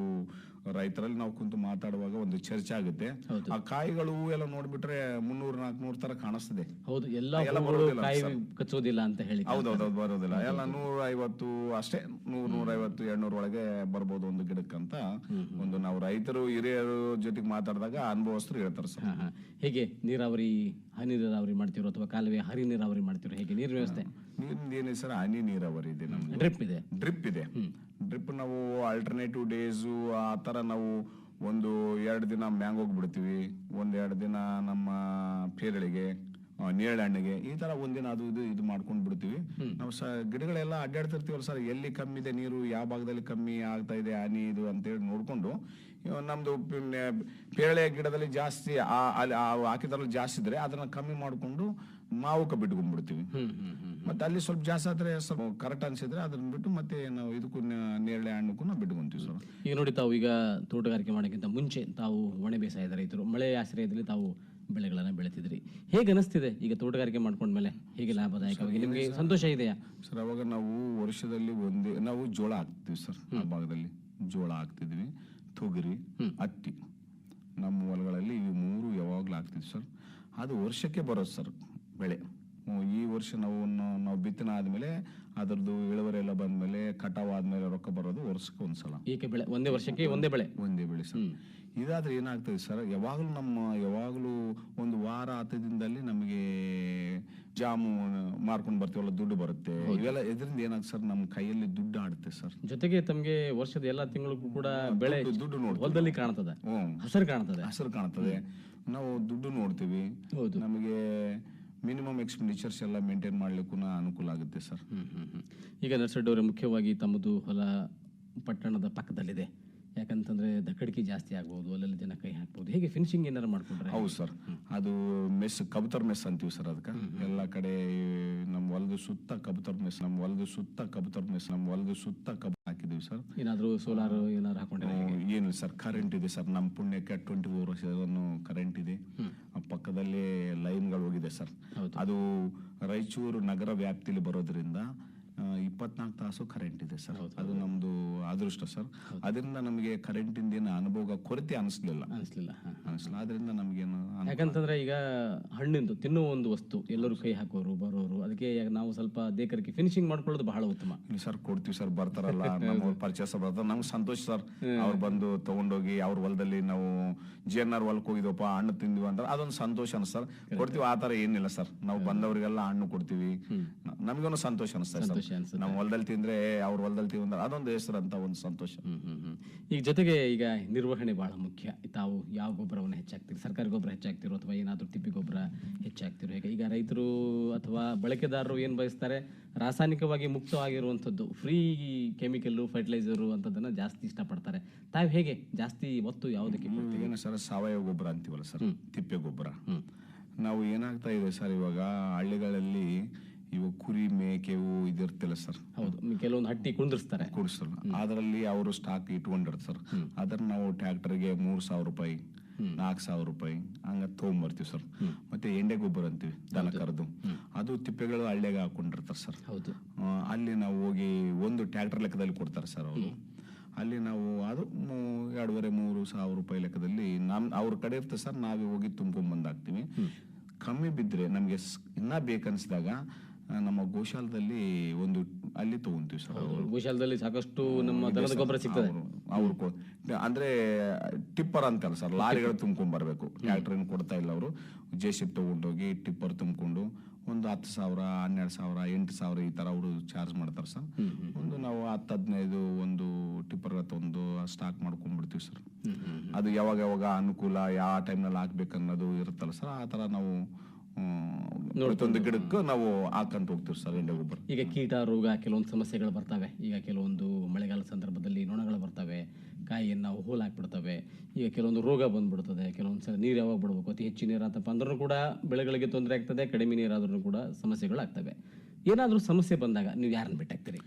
ರೈತರಲ್ಲಿ ನಾವು ಕುಂತು ಮಾತಾಡುವಾಗ ಒಂದು ಚರ್ಚೆ ಆಗುತ್ತೆ. ಹೌದು. ಆ ಕಾಯಿಗಳು ಎಲ್ಲ ನೋಡ್ಬಿಟ್ರೆ ಮುನ್ನೂರ್ ನಾಲ್ಕನೂರ್ ತರ ಕಾಣಿಸ್ತದೆ. ಹೌದು ಎಲ್ಲ ಎಲ್ಲ ಹೂಗಳು ಬರೋದಿಲ್ಲ ಕಾಯಿ ಕಚ್ಚೋದಿಲ್ಲ ಅಂತ ಹೇಳಿ ಹೌದೌದು ಬರೋದಿಲ್ಲ. ಎಲ್ಲ ನೂರ ಐವತ್ತು ಅಷ್ಟೇ ನೂರ್ ನೂರ ಐವತ್ತು ಎರಡ್ನೂರ ಒಳಗೆ ಬರ್ಬೋದು ಒಂದು ಗಿಡಕ್ಕಂತ. ಒಂದು ನಾವು ರೈತರು ಹಿರಿಯರ ಜೊತೆಗೆ ಮಾತಾಡಿದಾಗ ಅನುಭವಸ್ಥರು ಹೇಳ್ತಾರೆ ಸರ್. ಹಾ, ಹಾ. ಹೇಗೆ ನೀರಾವರಿ ಹನಿ ನೀರಾವರಿ ಮಾಡ್ತಿರೋ ಅಥವಾ ಕಾಲುವೆ ಹರಿ ನೀರಾವರಿ ಮಾಡ್ತಿರೋ ಹೇಗೆ ನೀರ್ ವ್ಯವಸ್ಥೆ? ನೀರಿಂದ ಸರ ಸರ್ ಹನಿ ನೀರಾವರಿ ಇದೆ ನಮ್ದು. ಡ್ರಿಪ್ ಇದೆ. ಡ್ರಿಪ್ ಇದೆ. ಡ್ರಿಪ್ ನಾವು ಆಲ್ಟರ್ನೇಟಿವ್ ಡೇಸು ಆ ತರ ನಾವು ಒಂದು ಎರಡು ದಿನ ಮ್ಯಾಂಗೋಗ್ ಬಿಡ್ತೀವಿ ಒಂದ್ ಎರಡು ದಿನ ನಮ್ಮ ಪೇರಳಿಗೆ ನೇರಳೆ ಹಣ್ಣಿಗೆ ಈ ತರ ಒಂದಿನ ಅದು ಇದು ಇದು ಮಾಡ್ಕೊಂಡು ಬಿಡ್ತೀವಿ. ನಾವು ಸ ಗಿಡಗಳೆಲ್ಲ ಅಡ್ಡಾಡ್ತಿರ್ತೀವಲ್ಲ ಸರ್ ಎಲ್ಲಿ ಕಮ್ಮಿ ಇದೆ ನೀರು ಯಾವ ಭಾಗದಲ್ಲಿ ಕಮ್ಮಿ ಆಗ್ತಾ ಇದೆ ಹನಿ ಇದು ಅಂತೇಳಿ ನೋಡ್ಕೊಂಡು ಇವ ನಮ್ದು ಪೇರಳೆ ಗಿಡದಲ್ಲಿ ಜಾಸ್ತಿ ಹಾಕಿದ್ರಲ್ಲಿ ಜಾಸ್ತಿ ಇದ್ರೆ ಅದನ್ನ ಕಮ್ಮಿ ಮಾಡ್ಕೊಂಡು ಮಾವುಕ ಬಿಟ್ಕೊಂಡ್ಬಿಡ್ತೀವಿ. ಮತ್ತೆ ಅಲ್ಲಿ ಸ್ವಲ್ಪ ಜಾಸ್ತಿ ಆದ್ರೆ ಸ್ವಲ್ಪ ಕರೆಕ್ಟ್ ಅನ್ಸಿದ್ರೆ ಅದನ್ನ ಬಿಟ್ಟು ಮತ್ತೆ ನಾವು ಇದಕ್ಕೂ ನೇರಳೆ ಹಣ್ಣಕ್ಕೂ ನಾವು ಬಿಟ್ಕೊಂತೀವಿ ಸರ್. ಈಗ ನೋಡಿ ತಾವು ಈಗ ತೋಟಗಾರಿಕೆ ಮಾಡೋಕ್ಕಿಂತ ಮುಂಚೆ ತಾವು ಒಣ ಬೇಸಾಯದ ರೈತರು ಮಳೆ ಆಶ್ರಯದಲ್ಲಿ ತಾವು ಬೆಳೆಗಳನ್ನ ಬೆಳೆತಿದ್ರಿ. ಹೇಗೆ ಅನಿಸ್ತಿದೆ ಈಗ ತೋಟಗಾರಿಕೆ ಮಾಡ್ಕೊಂಡ್ಮೇಲೆ? ಹೇಗೆ ಲಾಭದಾಯಕವಾಗಿ ನಿಮಗೆ ಸಂತೋಷ ಇದೆಯಾ? ಸರ್ ಅವಾಗ ನಾವು ವರ್ಷದಲ್ಲಿ ಒಂದೇ ನಾವು ಜೋಳ ಹಾಕ್ತಿವಿ ಸರ್ ಆ ಭಾಗದಲ್ಲಿ. ಜೋಳ ಹಾಕ್ತಿದ್ವಿ ತೊಗರಿ ಹತ್ತಿ. ನಮ್ಮ ಹೊಲಗಳಲ್ಲಿ ಇವು ಮೂರು ಯಾವಾಗಲೂ ಹಾಕ್ತಿದ್ವಿ ಸರ್. ಅದು ವರ್ಷಕ್ಕೆ ಬರೋದು ಸರ್. ಬೆಳೆ. ಈ ವರ್ಷ ನಾವು ನಾವು ಬಿತ್ತನೆ ಆದ್ಮೇಲೆ ಅದರದ್ದು ಇಳುವರಿ ಎಲ್ಲ ಬಂದ್ಮೇಲೆ ಕಟಾವ್ ಆದ್ಮೇಲೆ ರೊಕ್ಕ ಬರೋದು ವರ್ಷಕ್ಕೆ ಒಂದ್ಸಲ. ಏಕೆ ಬೆಳೆ? ಒಂದೇ ವರ್ಷಕ್ಕೆ ಒಂದೇ ಬೆಳೆ. ಒಂದೇ ಬೆಳೆ ಸರ್. ಇದಾದ್ರೆ ಏನಾಗ್ತದೆ ಸರ್ ಯಾವಾಗಲೂ ನಮ್ಮ ಯಾವಾಗಲೂ ಒಂದು ವಾರ ಹತ್ತು ದಿನದಲ್ಲಿ ನಮಗೆ ಜಾಮು ಮಾರ್ಕೊಂಡು ಬರ್ತೀವಲ್ಲ ದುಡ್ಡು ಬರುತ್ತೆ. ಇವೆಲ್ಲ ಇದರಿಂದ ಏನಾಗುತ್ತೆ ಸರ್ ನಮ್ಮ ಕೈಯಲ್ಲಿ ದುಡ್ಡು ಆಡುತ್ತೆ ಸರ್. ಜೊತೆಗೆ ತಮಗೆ ವರ್ಷದ ಎಲ್ಲಾ ತಿಂಗಳಿಗೂ ಕೂಡ ಬೆಳೆ ದುಡ್ಡು- ನೋಡಿ ಹೊಲದಲ್ಲಿ ಕಾಣ್ತದೆ. ಹಸಿರು ಕಾಣ್ತದೆ. ಹಸಿರು ಕಾಣ್ತದೆ. ನಾವು ದುಡ್ಡು ನೋಡ್ತೀವಿ. ಹೌದು. ನಮಗೆ ಮಿನಿಮಮ್ ಎಕ್ಸ್ಪೆಂಡಿಚರ್ಸ್ ಎಲ್ಲ ಮೇಂಟೈನ್ ಮಾಡ್ಲಿಕ್ಕೂ ಅನುಕೂಲ ಆಗುತ್ತೆ ಸರ್ ಈಗ ಹ್ಮ್, ಹ್ಮ್. ಈಗ ನರ್ಸಡ್ಡಿ ಮುಖ್ಯವಾಗಿ ತಮ್ಮದು ಹೊಲ ಪಟ್ಟಣದ ಪಕ್ಕದಲ್ಲಿದೆ. ಯಾಕಂತಂದ್ರೆ ದಕ್ಕಡಿಕೆ ಜಾಸ್ತಿ ಆಗ್ಬೋದು ಅಲ್ಲೆಲ್ಲ ಜನ ಕೈ ಹಾಕ್ಬೋದು. ಹೇಗೆ ಫಿನಿಶಿಂಗ್ ಏನಾರು ಮಾಡ್ಕೊಂಡ್ರೆ? ಹೌದು ಸರ್ ಅದು ಮೆಸ್ ಕಬೂತರ್ ಮೆಸ್ ಅಂತೀವಿ ಸರ್ ಅದಕ್ಕೆ. ಎಲ್ಲ ಕಡೆ ನಮ್ಮ ಹೊಲದ ಸುತ್ತ ಕಬೂತರ್ ಮೆಸ್ ನಮ್ಮ ಹೊಲದ ಸುತ್ತ ಕಬೂತರ್ ಮೆಸ್ ನಮ್ಮ ಹೊಲದ ಸುತ್ತ ಕಬ್ ಹಾಕಿದೀವಿ ಸರ್ ಏನಾದರೂ ಸೋಲಾರ್ ಏನಾದ್ರು ಹಾಕೊಂಡ್ರೆ ಏನು ಸರ್ ಕರೆಂಟ್ ಇದೆ ಸರ್ ನಮ್ಮ ಪುಣ್ಯಕ್ಕೆ ಟ್ವೆಂಟಿ ಫೋರ್ ವರ್ಷವನ್ನು ಕರೆಂಟ್ ಇದೆ. ಪಕ್ಕದಲ್ಲಿ ಲೈನ್ಗಳು ಹೋಗಿದೆ ಸರ್. ಅದು ರಾಯಚೂರು ನಗರ ವ್ಯಾಪ್ತಿಲಿ ಬರೋದ್ರಿಂದ ಇಪ್ಪತ್ನಾಲ್ಕು ತಾಸು ಕರೆಂಟ್ ಇದೆ ಸರ್ ಅದು ನಮ್ದು ಅದೃಷ್ಟ ಸರ್ ಅದರಿಂದ ನಮಗೆ ಕರೆಂಟಿಂದ ಏನು ಅನುಭವ ಕೊರತೆ ಅನಿಸ್ಲಿಲ್ಲ. ಅನಿಸ್ಲಿಲ್ಲ. ಅನಿಸ್ಲಿಲ್ಲ. ಅದರಿಂದ ನಮಗೇನು ಯಾಕಂತಂದ್ರೆ ಈಗ ಹಣ್ಣಿಂದು ತಿನ್ನುವ ಒಂದು ವಸ್ತು ಎಲ್ಲರೂ ಕೈ ಹಾಕೋರು ಬರೋರು ಅದಕ್ಕೆ ಈಗ ನಾವು ಸ್ವಲ್ಪ ದೇಕರಿಗೆ ಫಿನಿಶಿಂಗ್ ಮಾಡ್ಕೊಳ್ಳೋದು ಬಹಳ ಉತ್ತಮ. [laughs] ಸರ್ ಕೊಡ್ತೀವಿ ಸರ್ ಬರ್ತಾರಲ್ಲ ನಮ್ಮ ಪರ್ಚೇಸ್ ಬರ್ತಾರೆ. ನಮ್ಗೆ ಸಂತೋಷ ಸರ್ ಅವ್ರು ಬಂದು ತಗೊಂಡೋಗಿ ಅವ್ರ ಹೊಲದಲ್ಲಿ ನಾವು ಜಿ ಎನ್ ಆರ್ ಹೊಲಕ್ಕೆ ಹೋಗಿದ್ವಪ್ಪ ಹಣ್ಣು ತಿಂದ್ವಿ ಅಂದ್ರೆ ಅದೊಂದು ಸಂತೋಷ ಅನ್ಸ್ ಸರ್ ಕೊಡ್ತೀವಿ ಆ ತರ ಏನಿಲ್ಲ ಸರ್ ನಾವು ಬಂದವರಿಗೆಲ್ಲ ಹಣ್ಣು ಕೊಡ್ತೀವಿ. ನಮಗೊಂದು ಸಂತೋಷ ಅನಿಸ್ತದೆ ಸಂತೋಷ ಸರ್. ನಮ್ಮ ಹೊಲದಲ್ಲಿ ತಿಂದ್ರೆ ಅವ್ರ ಹೊಲದಲ್ಲಿ ತಿಂದ್ರೆ ಅದೊಂದು ಹೆಸರು ಅಂತ ಒಂದು ಸಂತೋಷ. ಹ್ಮ್, ಹ್ಮ್, ಹ್ಮ್. ಈಗ ಜೊತೆಗೆ ಈಗ ನಿರ್ವಹಣೆ ಬಹಳ ಮುಖ್ಯ. ತಾವು ಯಾವ ಗೊಬ್ಬರವನ್ನು ಹೆಚ್ಚಾಗ್ತೀರಿ ಸರ್ಕಾರಿ ಗೊಬ್ಬರ ಹೆಚ್ಚಾಗ್ತಿರೋ ಅಥವಾ ಏನಾದರೂ ತಿಪ್ಪಿ ಗೊಬ್ಬರ ಹೆಚ್ಚಾಗ್ತಿರೋ ಹೇಗೆ? ಈಗ ರೈತರು ಅಥವಾ ಬಳಕೆದಾರರು ಏನು ಬಯಸ್ತಾರೆ? ರಾಸಾಯನಿಕವಾಗಿ ಮುಕ್ತವಾಗಿರುವಂಥದ್ದು ಫ್ರೀ ಕೆಮಿಕಲ್ಲು ಫರ್ಟಿಲೈಸರು ಅಂಥದ್ದನ್ನು ಜಾಸ್ತಿ ಇಷ್ಟಪಡ್ತಾರೆ. ತಾವು ಹೇಗೆ? ಜಾಸ್ತಿ ಒತ್ತು ಯಾವುದಕ್ಕೆ ಕೊಡ್ತೀರಿ? ಏನು ಸರ್ ಸಾವಯವ ಗೊಬ್ಬರ ಅಂತೀವಲ್ಲ ಸರ್ ತಿಪ್ಪೆ ಗೊಬ್ಬರ. ನಾವು ಏನಾಗ್ತಾ ಇದೆ ಸರ್ ಇವಾಗ ಹಳ್ಳಿಗಳಲ್ಲಿ ಇವಾಗ ಕುರಿ ಮೇಕೆವು ಇದಿರ್ತಿಲ್ಲ ಸರ್. ಹೌದು ಕೆಲವೊಂದು ಹಟ್ಟಿ ಕುಂದಿರ್ಸ್ತಾರೆ. ಕೂಡಿಸಲ್ಲ ಅದರಲ್ಲಿ ಅವರು ಸ್ಟಾಕ್ ಇಟ್ಕೊಂಡಿರ್ತಾರೆ ಸರ್. ಅದನ್ನ ನಾವು ಟ್ರ್ಯಾಕ್ಟರ್ಗೆ ಮೂರು ಸಾವಿರ ರೂಪಾಯಿ ನಾಲ್ಕು ಸಾವಿರ ರೂಪಾಯಿ ಹಂಗ ತೊಗೊಂಬರ್ತೀವಿ ಸರ್. ಮತ್ತೆ ಎಂಡೆ ಗೊಬ್ಬರ ಅಂತೀವಿ ದನ ಕರೆದು. ಅದು ತಿಪ್ಪೆಗಳು ಹಳ್ಳಿಯಾಗ ಹಾಕೊಂಡಿರ್ತಾರೆ ಸರ್. ಹೌದು. ಅಲ್ಲಿ ನಾವು ಹೋಗಿ ಒಂದು ಟ್ರ್ಯಾಕ್ಟರ್ ಲೆಕ್ಕದಲ್ಲಿ ಕೊಡ್ತಾರೆ ಸರ್ ಅವರು. ಅಲ್ಲಿ ನಾವು ಅದು ಎರಡೂವರೆ ಮೂರು ಸಾವಿರ ರೂಪಾಯಿ ಲೆಕ್ಕದಲ್ಲಿ ನಮ್ ಅವ್ರ ಕಡೆ ಇರ್ತದೆ ಸರ್ ನಾವೇ ಹೋಗಿ ತುಂಬ್ಕೊಂಡ್ ಬಂದಾಗ್ತೀವಿ ಕಮ್ಮಿ ಬಿದ್ದರೆ ನಮಗೆ ಇನ್ನೂ ಬೇಕನ್ಸಿದಾಗ ನಮ್ಮ ಗೋಶಾಲದಲ್ಲಿ ಒಂದು ಅಲ್ಲಿ ತಗೊಂತೀವಿ ಸರ್ ಗೋಶಾಲದಲ್ಲಿ ಸಾಕಷ್ಟು ನಮ್ಮ ದನದ ಗೊಬ್ಬರ ಸಿಗ್ತದೆ. ಅವ್ರು ಕೊ- ಅಂದ್ರೆ ಟಿಪ್ಪರ್ ಅಂತಲ್ಲ ಸರ್ ಲಾರಿಗಳು ತುಂಬ್ಕೊಂಡ್ ಬರ್ಬೇಕು. ಟ್ರ್ಯಾಕ್ಟರ್ ಕೊಡ್ತಾ ಇಲ್ಲ ಅವರು. ಜೆ ಸಿಪ್ ತಗೊಂಡೋಗಿ ಟಿಪ್ಪರ್ ತುಂಬಿಕೊಂಡು ಒಂದು ಹತ್ತು ಸಾವಿರ ಹನ್ನೆರಡು ಸಾವಿರ ಎಂಟು ಸಾವಿರ ಈ ತರ ಅವರು ಚಾರ್ಜ್ ಮಾಡ್ತಾರೆ ಸರ್. ಒಂದು ನಾವು ಹತ್ತು ಹದಿನೈದು ಒಂದು ಟಿಪ್ಪರ್ ಒಂದು ಸ್ಟಾಕ್ ಮಾಡ್ಕೊಂಡ್ಬಿಡ್ತೀವಿ ಸರ್. ಅದು ಯಾವಾಗ ಯಾವಾಗ ಅನುಕೂಲ ಯಾವ ಟೈಮ್ನಲ್ಲಿ ಹಾಕ್ಬೇಕು ಅನ್ನೋದು ಇರುತ್ತಲ್ಲ ಸರ್ ಆ ತರ ನಾವು ಪ್ರತಿಯೊಂದು ಗಿಡಕ್ಕೂ ನಾವು ಹಾಕಂತ ಹೋಗ್ತೀವಿ ಸರ್ ಎಣ್ಣೆ ಗೊಬ್ಬರ ಈಗ ಕೀಟ ರೋಗ ಕೆಲವೊಂದು ಸಮಸ್ಯೆಗಳು ಬರ್ತವೆ. ಈಗ ಕೆಲವೊಂದು ಮಳೆಗಾಲ ಸಂದರ್ಭದಲ್ಲಿ ನೊಣಗಳು ಬರ್ತವೆ ಕಾಯಿಯನ್ನು ಹೋಲ್ ಹಾಕ್ಬಿಡ್ತವೆ. ಈಗ ಕೆಲವೊಂದು ರೋಗ ಬಂದ್ಬಿಡ್ತದೆ ಕೆಲವೊಂದು ಸಲ ನೀರು ಯಾವಾಗ ಬಿಡಬೇಕು? ಅತಿ ಹೆಚ್ಚು ನೀರು ಆತಪ್ಪ ಅಂದ್ರೂ ಕೂಡ ಬೆಳೆಗಳಿಗೆ ತೊಂದರೆ ಆಗ್ತದೆ ಕಡಿಮೆ ನೀರಾದ್ರೂ ಕೂಡ ಸಮಸ್ಯೆಗಳಾಗ್ತವೆ ಏನಾದರೂ ಸಮಸ್ಯೆ ಬಂದಾಗ ನೀವು ಯಾರನ್ನ ಬಿಟ್ಟಾಗ್ತೀರಿ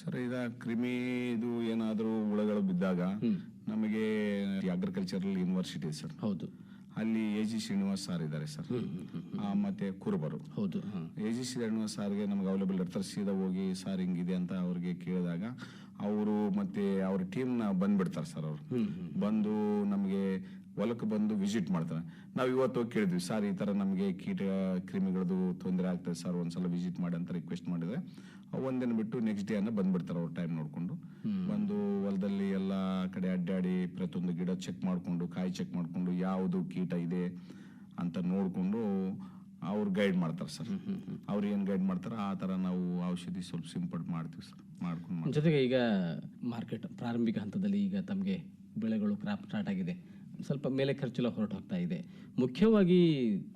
ಸರ್ ಈಗ ಕ್ರಿಮಿ ಇದು ಏನಾದರೂ ಹುಳಗಳು ಬಿದ್ದಾಗ ನಮಗೆ ಅಗ್ರಿಕಲ್ಚರಲ್ ಯೂನಿವರ್ಸಿಟಿ ಸರ್. ಹೌದು. ಅಲ್ಲಿ ಎ ಜಿ ಶ್ರೀನಿವಾಸ್ ಸರ್ ಇದ್ದಾರೆ ಸರ್ ಆ, ಮತ್ತೆ ಕುರುಬರು. ಹೌದು ಹಾಂ. ಎ ಜಿ ಶ್ರೀನಿವಾಸ್ ಸಾರ್ಗೆ ನಮ್ಗೆ ಅವೈಲೇಬಲ್ ಇರ್ತಾರೆ ಸೀದಾ ಹೋಗಿ ಸರ್ ಹಿಂಗಿದೆ ಅಂತ ಅವ್ರಿಗೆ ಕೇಳಿದಾಗ ಅವರು ಮತ್ತೆ ಅವ್ರ ಟೀಮ್ನ ಬಂದ್ಬಿಡ್ತಾರೆ ಸರ್ ಅವರು. ಬಂದು ನಮಗೆ ಹೊಲಕ್ಕೆ ಬಂದು ವಿಸಿಟ್ ಮಾಡ್ತಾರೆ. ನಾವು ಇವತ್ತು ಹೋಗಿ ಕೇಳಿದ್ವಿ ಸರ್ ಈ ಥರ ನಮಗೆ ಕೀಟ ಕ್ರಿಮಿಗಳದ್ದು ತೊಂದರೆ ಆಗ್ತದೆ ಸರ್ ಒಂದ್ಸಲ ವಿಸಿಟ್ ಮಾಡಿ ಅಂತ ರಿಕ್ವೆಸ್ಟ್ ಮಾಡಿದ್ರೆ. ಒಂದಿನ ಬಿಟ್ಟು ನೆಕ್ಸ್ಟ್ ಡೇ ಅನ್ನ ಬಂದ್ಬಿಡ್ತಾರೆ ಅವ್ರ ಟೈಮ್ ನೋಡ್ಕೊಂಡು. ಬಂದು ಹೊಲದಲ್ಲಿ ಎಲ್ಲ ಕಡೆ ಅಡ್ಡಾಡಿ ಪ್ರತಿಯೊಂದು ಗಿಡ ಚೆಕ್ ಮಾಡಿಕೊಂಡು ಕಾಯಿ ಚೆಕ್ ಮಾಡಿಕೊಂಡು ಯಾವುದು ಕೀಟ ಇದೆ ಅಂತ ನೋಡಿಕೊಂಡು ಅವ್ರು ಗೈಡ್ ಮಾಡ್ತಾರೆ ಸರ್ ಅವ್ರು ಏನು ಗೈಡ್ ಮಾಡ್ತಾರೆ ಆ ಥರ ನಾವು ಔಷಧಿ ಸ್ವಲ್ಪ ಸಿಂಪಡ್ ಮಾಡ್ತೀವಿ ಸರ್ ಮಾಡ್ಕೊಂಡು ಜೊತೆಗೆ ಈಗ ಮಾರ್ಕೆಟ್ ಪ್ರಾರಂಭಿಕ ಹಂತದಲ್ಲಿ ಈಗ ತಮಗೆ ಬೆಳೆಗಳು ಕ್ರಾಪ್ ಸ್ಟಾರ್ಟ್ ಆಗಿದೆ. ಸ್ವಲ್ಪ ಮೇಲೆ ಖರ್ಚೆಲ್ಲ ಹೊರಟೋಗ್ತಾ ಇದೆ. ಮುಖ್ಯವಾಗಿ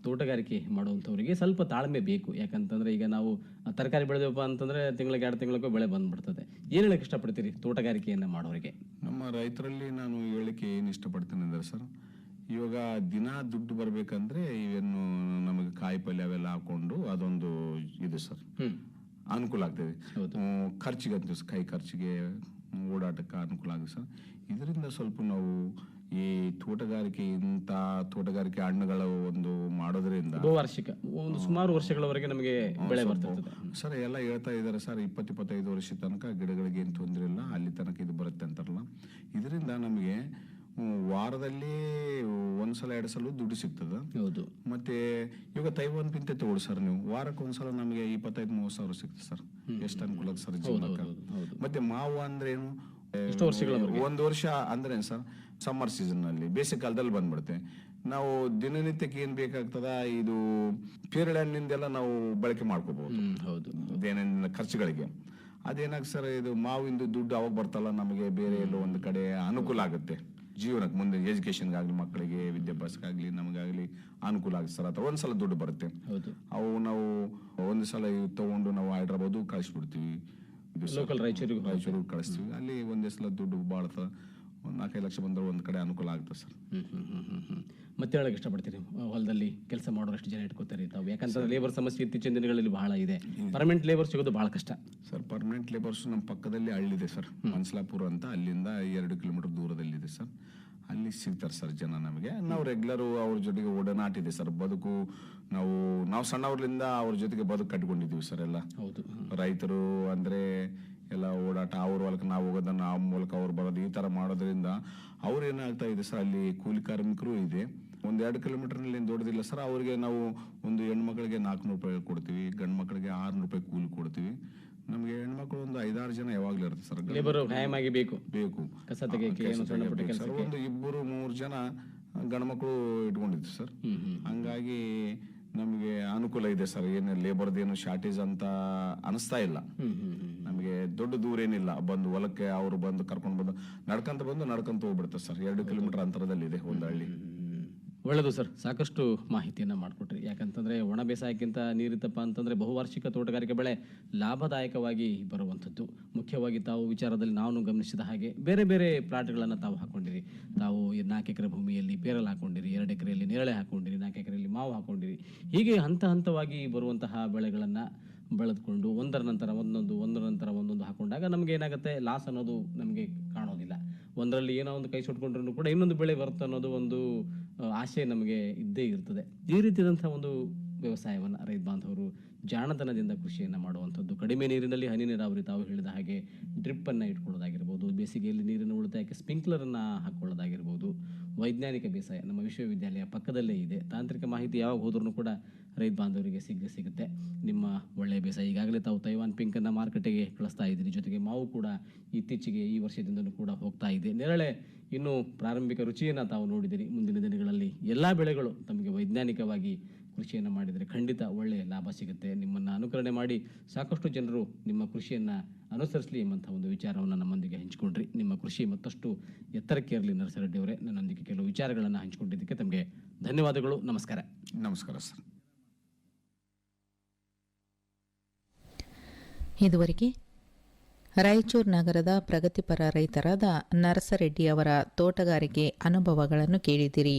ತೋಟಗಾರಿಕೆ ಮಾಡುವಂಥವ್ರಿಗೆ ಸ್ವಲ್ಪ ತಾಳ್ಮೆ ಬೇಕು. ಯಾಕಂತಂದ್ರೆ ಈಗ ನಾವು ತರಕಾರಿ ಬೆಳೆದೇವಪ್ಪ ಅಂತಂದ್ರೆ ತಿಂಗಳಿಗೆ ಎರಡು ತಿಂಗಳಿಗೂ ಬೆಳೆ ಬಂದ್ಬಿಡ್ತದೆ. ಏನು ಹೇಳಕ್ಕೆ ಇಷ್ಟಪಡ್ತೀರಿ ತೋಟಗಾರಿಕೆಯನ್ನು ಮಾಡೋರಿಗೆ? ನಮ್ಮ ರೈತರಲ್ಲಿ ನಾನು ಹೇಳಲಿಕ್ಕೆ ಏನು ಇಷ್ಟಪಡ್ತೀನಿ ಅಂದ್ರೆ ಸರ್ ಇವಾಗ ದಿನ ದುಡ್ಡು ಬರಬೇಕಂದ್ರೆ ಇವೇನು ನಮಗೆ ಕಾಯಿ ಪಲ್ಯ ಅವೆಲ್ಲ ಹಾಕೊಂಡು ಅದೊಂದು ಇದು ಸರ್. ಅನುಕೂಲ ಆಗ್ತದೆ. ಖರ್ಚಿಗೆ ಅಂತೀವಿ ಸರ್, ಕೈ ಖರ್ಚಿಗೆ ಓಡಾಟಕ್ಕೆ ಅನುಕೂಲ ಆಗುತ್ತೆ ಸರ್. ಇದರಿಂದ ಸ್ವಲ್ಪ ನಾವು ಈ ತೋಟಗಾರಿಕೆ ಇಂತ ತೋಟಗಾರಿಕೆ ಹಣ್ಣುಗಳ ಒಂದು ಮಾಡೋದ್ರಿಂದ ಬಹುವಾರ್ಷಿಕ ಒಂದು ಸುಮಾರು ವರ್ಷಗಳವರೆಗೆ ನಮಗೆ ಬೆಳೆ ಬರ್ತಿರ್ತದೆ. ಸರ್ ಎಲ್ಲ ಹೇಳ್ತಾ ಇದ್ದಾರೆ ಸರ್ ಇಪ್ಪತ್ತು ಇಪ್ಪತ್ತೈದು ವರ್ಷ ತನಕ ಗಿಡಗಳಿಗೆ ಏನು ತೊಂದರೆ ಇಲ್ಲ ಅಲ್ಲಿ ತನಕ ಇದು ಬರುತ್ತೆ ಅಂತಾರಲ್ಲ. ಇದರಿಂದ ನಮಗೆ ವಾರದಲ್ಲಿ ಒಂದ್ಸಲ ಎರಡು ಸಲ ದುಡ್ಡು ಸಿಗ್ತದೆ. ಹೌದು. ಮತ್ತೆ ಇವಾಗ ತೈವಾನ್ ಪಿಂತೆ ತಗೊಳ್ಳಿ ಸರ್ ನೀವು ವಾರಕ್ಕೆ ಒಂದ್ಸಲ ನಮಗೆ ಇಪ್ಪತ್ತೈದು ಮೂವತ್ತು ಸಾವಿರ ಸಿಗ್ತದೆ ಸರ್. ಎಷ್ಟು ಅನುಕೂಲ ಸರ್ ಜೀವನಕ್ಕೆ? ಮತ್ತೆ ಮಾವು ಅಂದ್ರೆ ಏನು? ಎಷ್ಟು ವರ್ಷಗಳವರೆಗೆ? ಒಂದು ವರ್ಷ ಅಂದ್ರೆ ಸರ್ ಸಮ್ಮರ್ ಸೀಸನ್ ಅಲ್ಲಿ ಬೇಸಿಗೆ ಕಾಲದಲ್ಲಿ ಬಂದ್ಬಿಡುತ್ತೆ. ನಾವು ದಿನನಿತ್ಯಕ್ಕೆ ಏನ್ ಬೇಕಾಗ್ತದ? ಇದು ಪೇರಳೆ ಹಣ್ಣಿಂದೆಲ್ಲ ನಾವು ಬಳಕೆ ಮಾಡ್ಕೋಬಹುದು. ಹೌದು. ದೈನಂದಿನ ಖರ್ಚುಗಳಿಗೆ. ಅದೇನಾಗ ಸರ್ ಇದು ಮಾವಿಂದು ದುಡ್ಡು ಅವಾಗ ಬರ್ತಲ್ಲ ನಮಗೆ ಬೇರೆ ಎಲ್ಲೋ ಒಂದು ಕಡೆ ಅನುಕೂಲ ಆಗುತ್ತೆ. ಜೀವನಕ್ಕೆ ಮುಂದೆ ಎಜುಕೇಶನ್ಗಾಗಲಿ ಮಕ್ಕಳಿಗೆ ವಿದ್ಯಾಭ್ಯಾಸಕ್ಕಾಗ್ಲಿ ನಮಗಾಗ್ಲಿ ಅನುಕೂಲ ಆಗುತ್ತೆ ಸರ್. ಅಥವಾ ಒಂದ್ಸಲ ದುಡ್ಡು ಬರುತ್ತೆ. ಹೌದು. ಅವು ನಾವು ಒಂದು ಸಲ ತಗೊಂಡು ನಾವು ಹೈದ್ರಾಬಾದು ಕಳಿಸ್ಬಿಡ್ತೀವಿ. Local ರಾಯಚೂರಿಗೆ ರಾಯಚೂರಿಗೆ ಕಳಿಸ್ತೀವಿ. ಅಲ್ಲಿ ಒಂದೇ ಸಲ ದುಡ್ಡು ಬಾಳ್ತ ಒಂದು ನಾಲ್ಕೈದು ಲಕ್ಷ ಬಂದ್ರೆ ಒಂದು ಕಡೆ ಅನುಕೂಲ ಆಗುತ್ತೆ ಸರ್ ಹ್ಞೂ ಹ್ಞೂ ಹ್ಞೂ ಹ್ಮ್ ಹ್ಮ್. ಮತ್ತೆ ಹೇಳಕ್ಕೆ ಇಷ್ಟಪಡ್ತೀರಿ? ಹೊಲದಲ್ಲಿ ಕೆಲಸ ಮಾಡೋರಷ್ಟು ಜನ ಇಟ್ಕೋತಾರೆ. ತಾವು ಯಾಕಂದ್ರೆ ಲೇಬರ್ ಸಮಸ್ಯೆ ಇತ್ತೀಚಿನ ದಿನಗಳಲ್ಲಿ ಬಹಳ ಇದೆ. ಪರ್ಮನೆಂಟ್ ಲೇಬರ್ ಸಿಗೋದು ಬಹಳ ಕಷ್ಟ. ಸರ್ ಪರ್ಮನೆಂಟ್ ಲೇಬರ್ಸ್ ನಮ್ಮ ಪಕ್ಕದಲ್ಲಿ ಹಳ್ಳಿದೆ ಸರ್ ಮನ್ಸಲಾಪುರ ಅಂತ ಅಲ್ಲಿಂದ ಎರಡು ಕಿಲೋಮೀಟರ್ ದೂರದಲ್ಲಿದೆ ಸರ್ ಅಲ್ಲಿ ಸಿಗ್ತಾರೆ ಸರ್ ಜನ ನಮಗೆ. ನಾವು ರೆಗ್ಯುಲರು ಅವ್ರ ಜೊತೆಗೆ ಒಡನಾಟ ಇದೆ ಸರ್. ಬದುಕು ನಾವು ನಾವು ಸಣ್ಣವ್ರಲಿಂದ ಅವ್ರ ಜೊತೆಗೆ ಬದುಕು ಕಟ್ಕೊಂಡಿದ್ದೀವಿ ಸರ್ ಎಲ್ಲ. ಹೌದು. ರೈತರು ಅಂದ್ರೆ ಎಲ್ಲ ಓಡಾಟ ಅವ್ರ ಹೊಲಕ್ಕೆ ನಾವು ಹೋಗೋದನ್ನ ಆ ಮೂಲಕ ಅವ್ರು ಬರೋದು ಈ ತರ ಮಾಡೋದ್ರಿಂದ ಅವ್ರು ಏನಾಗ್ತಾ ಇದೆ ಸರ್ ಅಲ್ಲಿ ಕೂಲಿ ಕಾರ್ಮಿಕರು ಇದೆ. ಒಂದು ಎರಡು ಕಿಲೋಮೀಟರ್ನಲ್ಲಿ ದೊಡ್ಡದಿಲ್ಲ ಸರ್. ಅವರಿಗೆ ನಾವು ಒಂದು ಹೆಣ್ಮಕ್ಳಿಗೆ ನಾಲ್ಕುನೂರು ರೂಪಾಯಿ ಕೊಡ್ತೀವಿ ಗಂಡು ಮಕ್ಕಳಿಗೆ ಆರ್ನೂರು ರೂಪಾಯಿ ಕೂಲಿ ಕೊಡ್ತೀವಿ. ನಮಗೆ ಹೆಣ್ಮಕ್ಳು ಒಂದು ಐದಾರು ಜನ ಯಾವಾಗ್ಲೂ ಇರುತ್ತೆ ಸರ್. ಲೇಬರ್ ಬೇಕು. ಬೇಕು. ಕಸ ತೆಗೆಯಕ್ಕೆ ಏನು ಸಣ್ಣ ಪುಟ್ಟ ತೆಗಿಬೇಕು ಸರ್. ಒಂದು ಇಬ್ಬರು ಮೂರು ಜನ ಗಂಡ್ಮಕ್ಳು ಇಟ್ಕೊಂಡಿದ್ವಿ ಸರ್. ಹಂಗಾಗಿ ನಮಗೆ ಅನುಕೂಲ ಇದೆ ಸರ್. ಏನು ಲೇಬರ್ದು ಏನು ಶಾರ್ಟೇಜ್ ಅಂತ ಅನಿಸ್ತಾ ಇಲ್ಲ. ನಮಗೆ ದೊಡ್ಡ ದೂರ ಏನಿಲ್ಲ. ಬಂದು ಹೊಲಕ್ಕೆ ಅವರು ಬಂದು ಕರ್ಕೊಂಡು ಬಂದು ನಡ್ಕಂತ ಬಂದು ನಡ್ಕಂತ ಹೋಗ್ಬಿಡ್ತಾರೆ ಸರ್. ಎರಡು ಕಿಲೋಮೀಟರ್ ಅಂತರದಲ್ಲಿದೆ ಒಂದು ಹಳ್ಳಿ. ಒಳ್ಳೆಯದು ಸರ್. ಸಾಕಷ್ಟು ಮಾಹಿತಿಯನ್ನು ಮಾಡಿಕೊಟ್ರಿ. ಯಾಕಂತಂದರೆ ಒಣ ಬೇಸಾಯಕ್ಕಿಂತ ನೀರಿತ್ತಪ್ಪ ಅಂತಂದರೆ ಬಹುವಾರ್ಷಿಕ ತೋಟಗಾರಿಕೆ ಬೆಳೆ ಲಾಭದಾಯಕವಾಗಿ ಬರುವಂಥದ್ದು. ಮುಖ್ಯವಾಗಿ ತಾವು ವಿಚಾರದಲ್ಲಿ ನಾನು ಗಮನಿಸಿದ ಹಾಗೆ ಬೇರೆ ಬೇರೆ ಪ್ಲಾಟ್ಗಳನ್ನು ತಾವು ಹಾಕೊಂಡಿರಿ. ತಾವು ನಾಲ್ಕು ಎಕರೆ ಭೂಮಿಯಲ್ಲಿ ಪೇರಲ್ ಹಾಕೊಂಡಿರಿ, ಎರಡು ಎಕರೆಯಲ್ಲಿ ನೇರಳೆ ಹಾಕೊಂಡಿರಿ, ನಾಲ್ಕು ಎಕರೆಯಲ್ಲಿ ಮಾವು ಹಾಕೊಂಡಿರಿ. ಹೀಗೆ ಹಂತ ಹಂತವಾಗಿ ಬರುವಂತಹ ಬೆಳೆಗಳನ್ನು ಬೆಳೆದುಕೊಂಡು ಒಂದರ ನಂತರ ಒಂದೊಂದು, ಒಂದರ ನಂತರ ಒಂದೊಂದು ಹಾಕೊಂಡಾಗ ನಮಗೆ ಏನಾಗುತ್ತೆ? ಲಾಸ್ ಅನ್ನೋದು ನಮಗೆ ಕಾಣೋದಿಲ್ಲ. ಒಂದರಲ್ಲಿ ಏನೋ ಒಂದು ಕೈ ಸುಟ್ಕೊಂಡ್ರೂ ಕೂಡ ಇನ್ನೊಂದು ಬೆಳೆ ಬರುತ್ತೆ ಅನ್ನೋದು ಒಂದು ಆಶೆ ನಮಗೆ ಇದ್ದೇ ಇರ್ತದೆ. ಈ ರೀತಿಯಾದಂಥ ಒಂದು ವ್ಯವಸಾಯವನ್ನು ರೈತ ಬಾಂಧವರು ಜಾಣತನದಿಂದ ಕೃಷಿಯನ್ನು ಮಾಡುವಂಥದ್ದು. ಕಡಿಮೆ ನೀರಿನಲ್ಲಿ ಹನಿ ನೀರಾವರಿ ತಾವು ಹೇಳಿದ ಹಾಗೆ ಡ್ರಿಪ್ಪನ್ನು ಇಟ್ಕೊಳ್ಳೋದಾಗಿರ್ಬೋದು, ಬೇಸಿಗೆಯಲ್ಲಿ ನೀರಿನ ಉಳಿತಾಯಕ್ಕೆ ಸ್ಪಿಂಕ್ಲರನ್ನು ಹಾಕ್ಕೊಳ್ಳೋದಾಗಿರ್ಬೋದು ವೈಜ್ಞಾನಿಕ ಬೇಸಾಯ ನಮ್ಮ ವಿಶ್ವವಿದ್ಯಾಲಯ ಪಕ್ಕದಲ್ಲೇ ಇದೆ. ತಾಂತ್ರಿಕ ಮಾಹಿತಿ ಯಾವಾಗ ಹೋದ್ರೂ ಕೂಡ ರೈತ ಬಾಂಧವರಿಗೆ ಸಿಗ ಸಿಗುತ್ತೆ. ನಿಮ್ಮ ಒಳ್ಳೆಯ ಬೇಸಾಯ ಈಗಾಗಲೇ ತಾವು ತೈವಾನ್ ಪಿಂಕನ್ನು ಮಾರುಕಟ್ಟೆಗೆ ಕಳಿಸ್ತಾ ಇದ್ದೀರಿ. ಜೊತೆಗೆ ಮಾವು ಕೂಡ ಇತ್ತೀಚೆಗೆ ಈ ವರ್ಷದಿಂದಲೂ ಕೂಡ ಹೋಗ್ತಾ ಇದೆ. ನೇರಳೆ ಇನ್ನು ಪ್ರಾರಂಭಿಕ ರುಚಿಯನ್ನು ತಾವು ನೋಡಿದಿರಿ ಮುಂದಿನ ದಿನಗಳಲ್ಲಿ ಎಲ್ಲ ಬೆಳೆಗಳು ತಮಗೆ ವೈಜ್ಞಾನಿಕವಾಗಿ ಕೃಷಿಯನ್ನು ಮಾಡಿದರೆ ಖಂಡಿತ ಒಳ್ಳೆಯ ಲಾಭ ಸಿಗುತ್ತೆ. ನಿಮ್ಮನ್ನು ಅನುಕರಣೆ ಮಾಡಿ ಸಾಕಷ್ಟು ಜನರು ನಿಮ್ಮ ಕೃಷಿಯನ್ನು ಅನುಸರಿಸಲಿ ಎಂಬಂಥ ಒಂದು ವಿಚಾರವನ್ನು ನಮ್ಮೊಂದಿಗೆ ಹಂಚಿಕೊಂಡ್ರಿ. ನಿಮ್ಮ ಕೃಷಿ ಮತ್ತಷ್ಟು ಎತ್ತರಕ್ಕೆ ಇರಲಿ ನರಸರೆಡ್ಡಿ ಅವರೇ. ನನ್ನೊಂದಿಗೆ ಕೆಲವು ವಿಚಾರಗಳನ್ನು ಹಂಚಿಕೊಂಡಿದ್ದಕ್ಕೆ ತಮಗೆ ಧನ್ಯವಾದಗಳು. ನಮಸ್ಕಾರ. ನಮಸ್ಕಾರ ಸರ್. ಇದುವರೆಗೆ ರಾಯಚೂರು ನಗರದ ಪ್ರಗತಿಪರ ರೈತರಾದ ನರಸರೆಡ್ಡಿ ಅವರ ತೋಟಗಾರಿಕೆ ಅನುಭವಗಳನ್ನು ಕೇಳಿದಿರಿ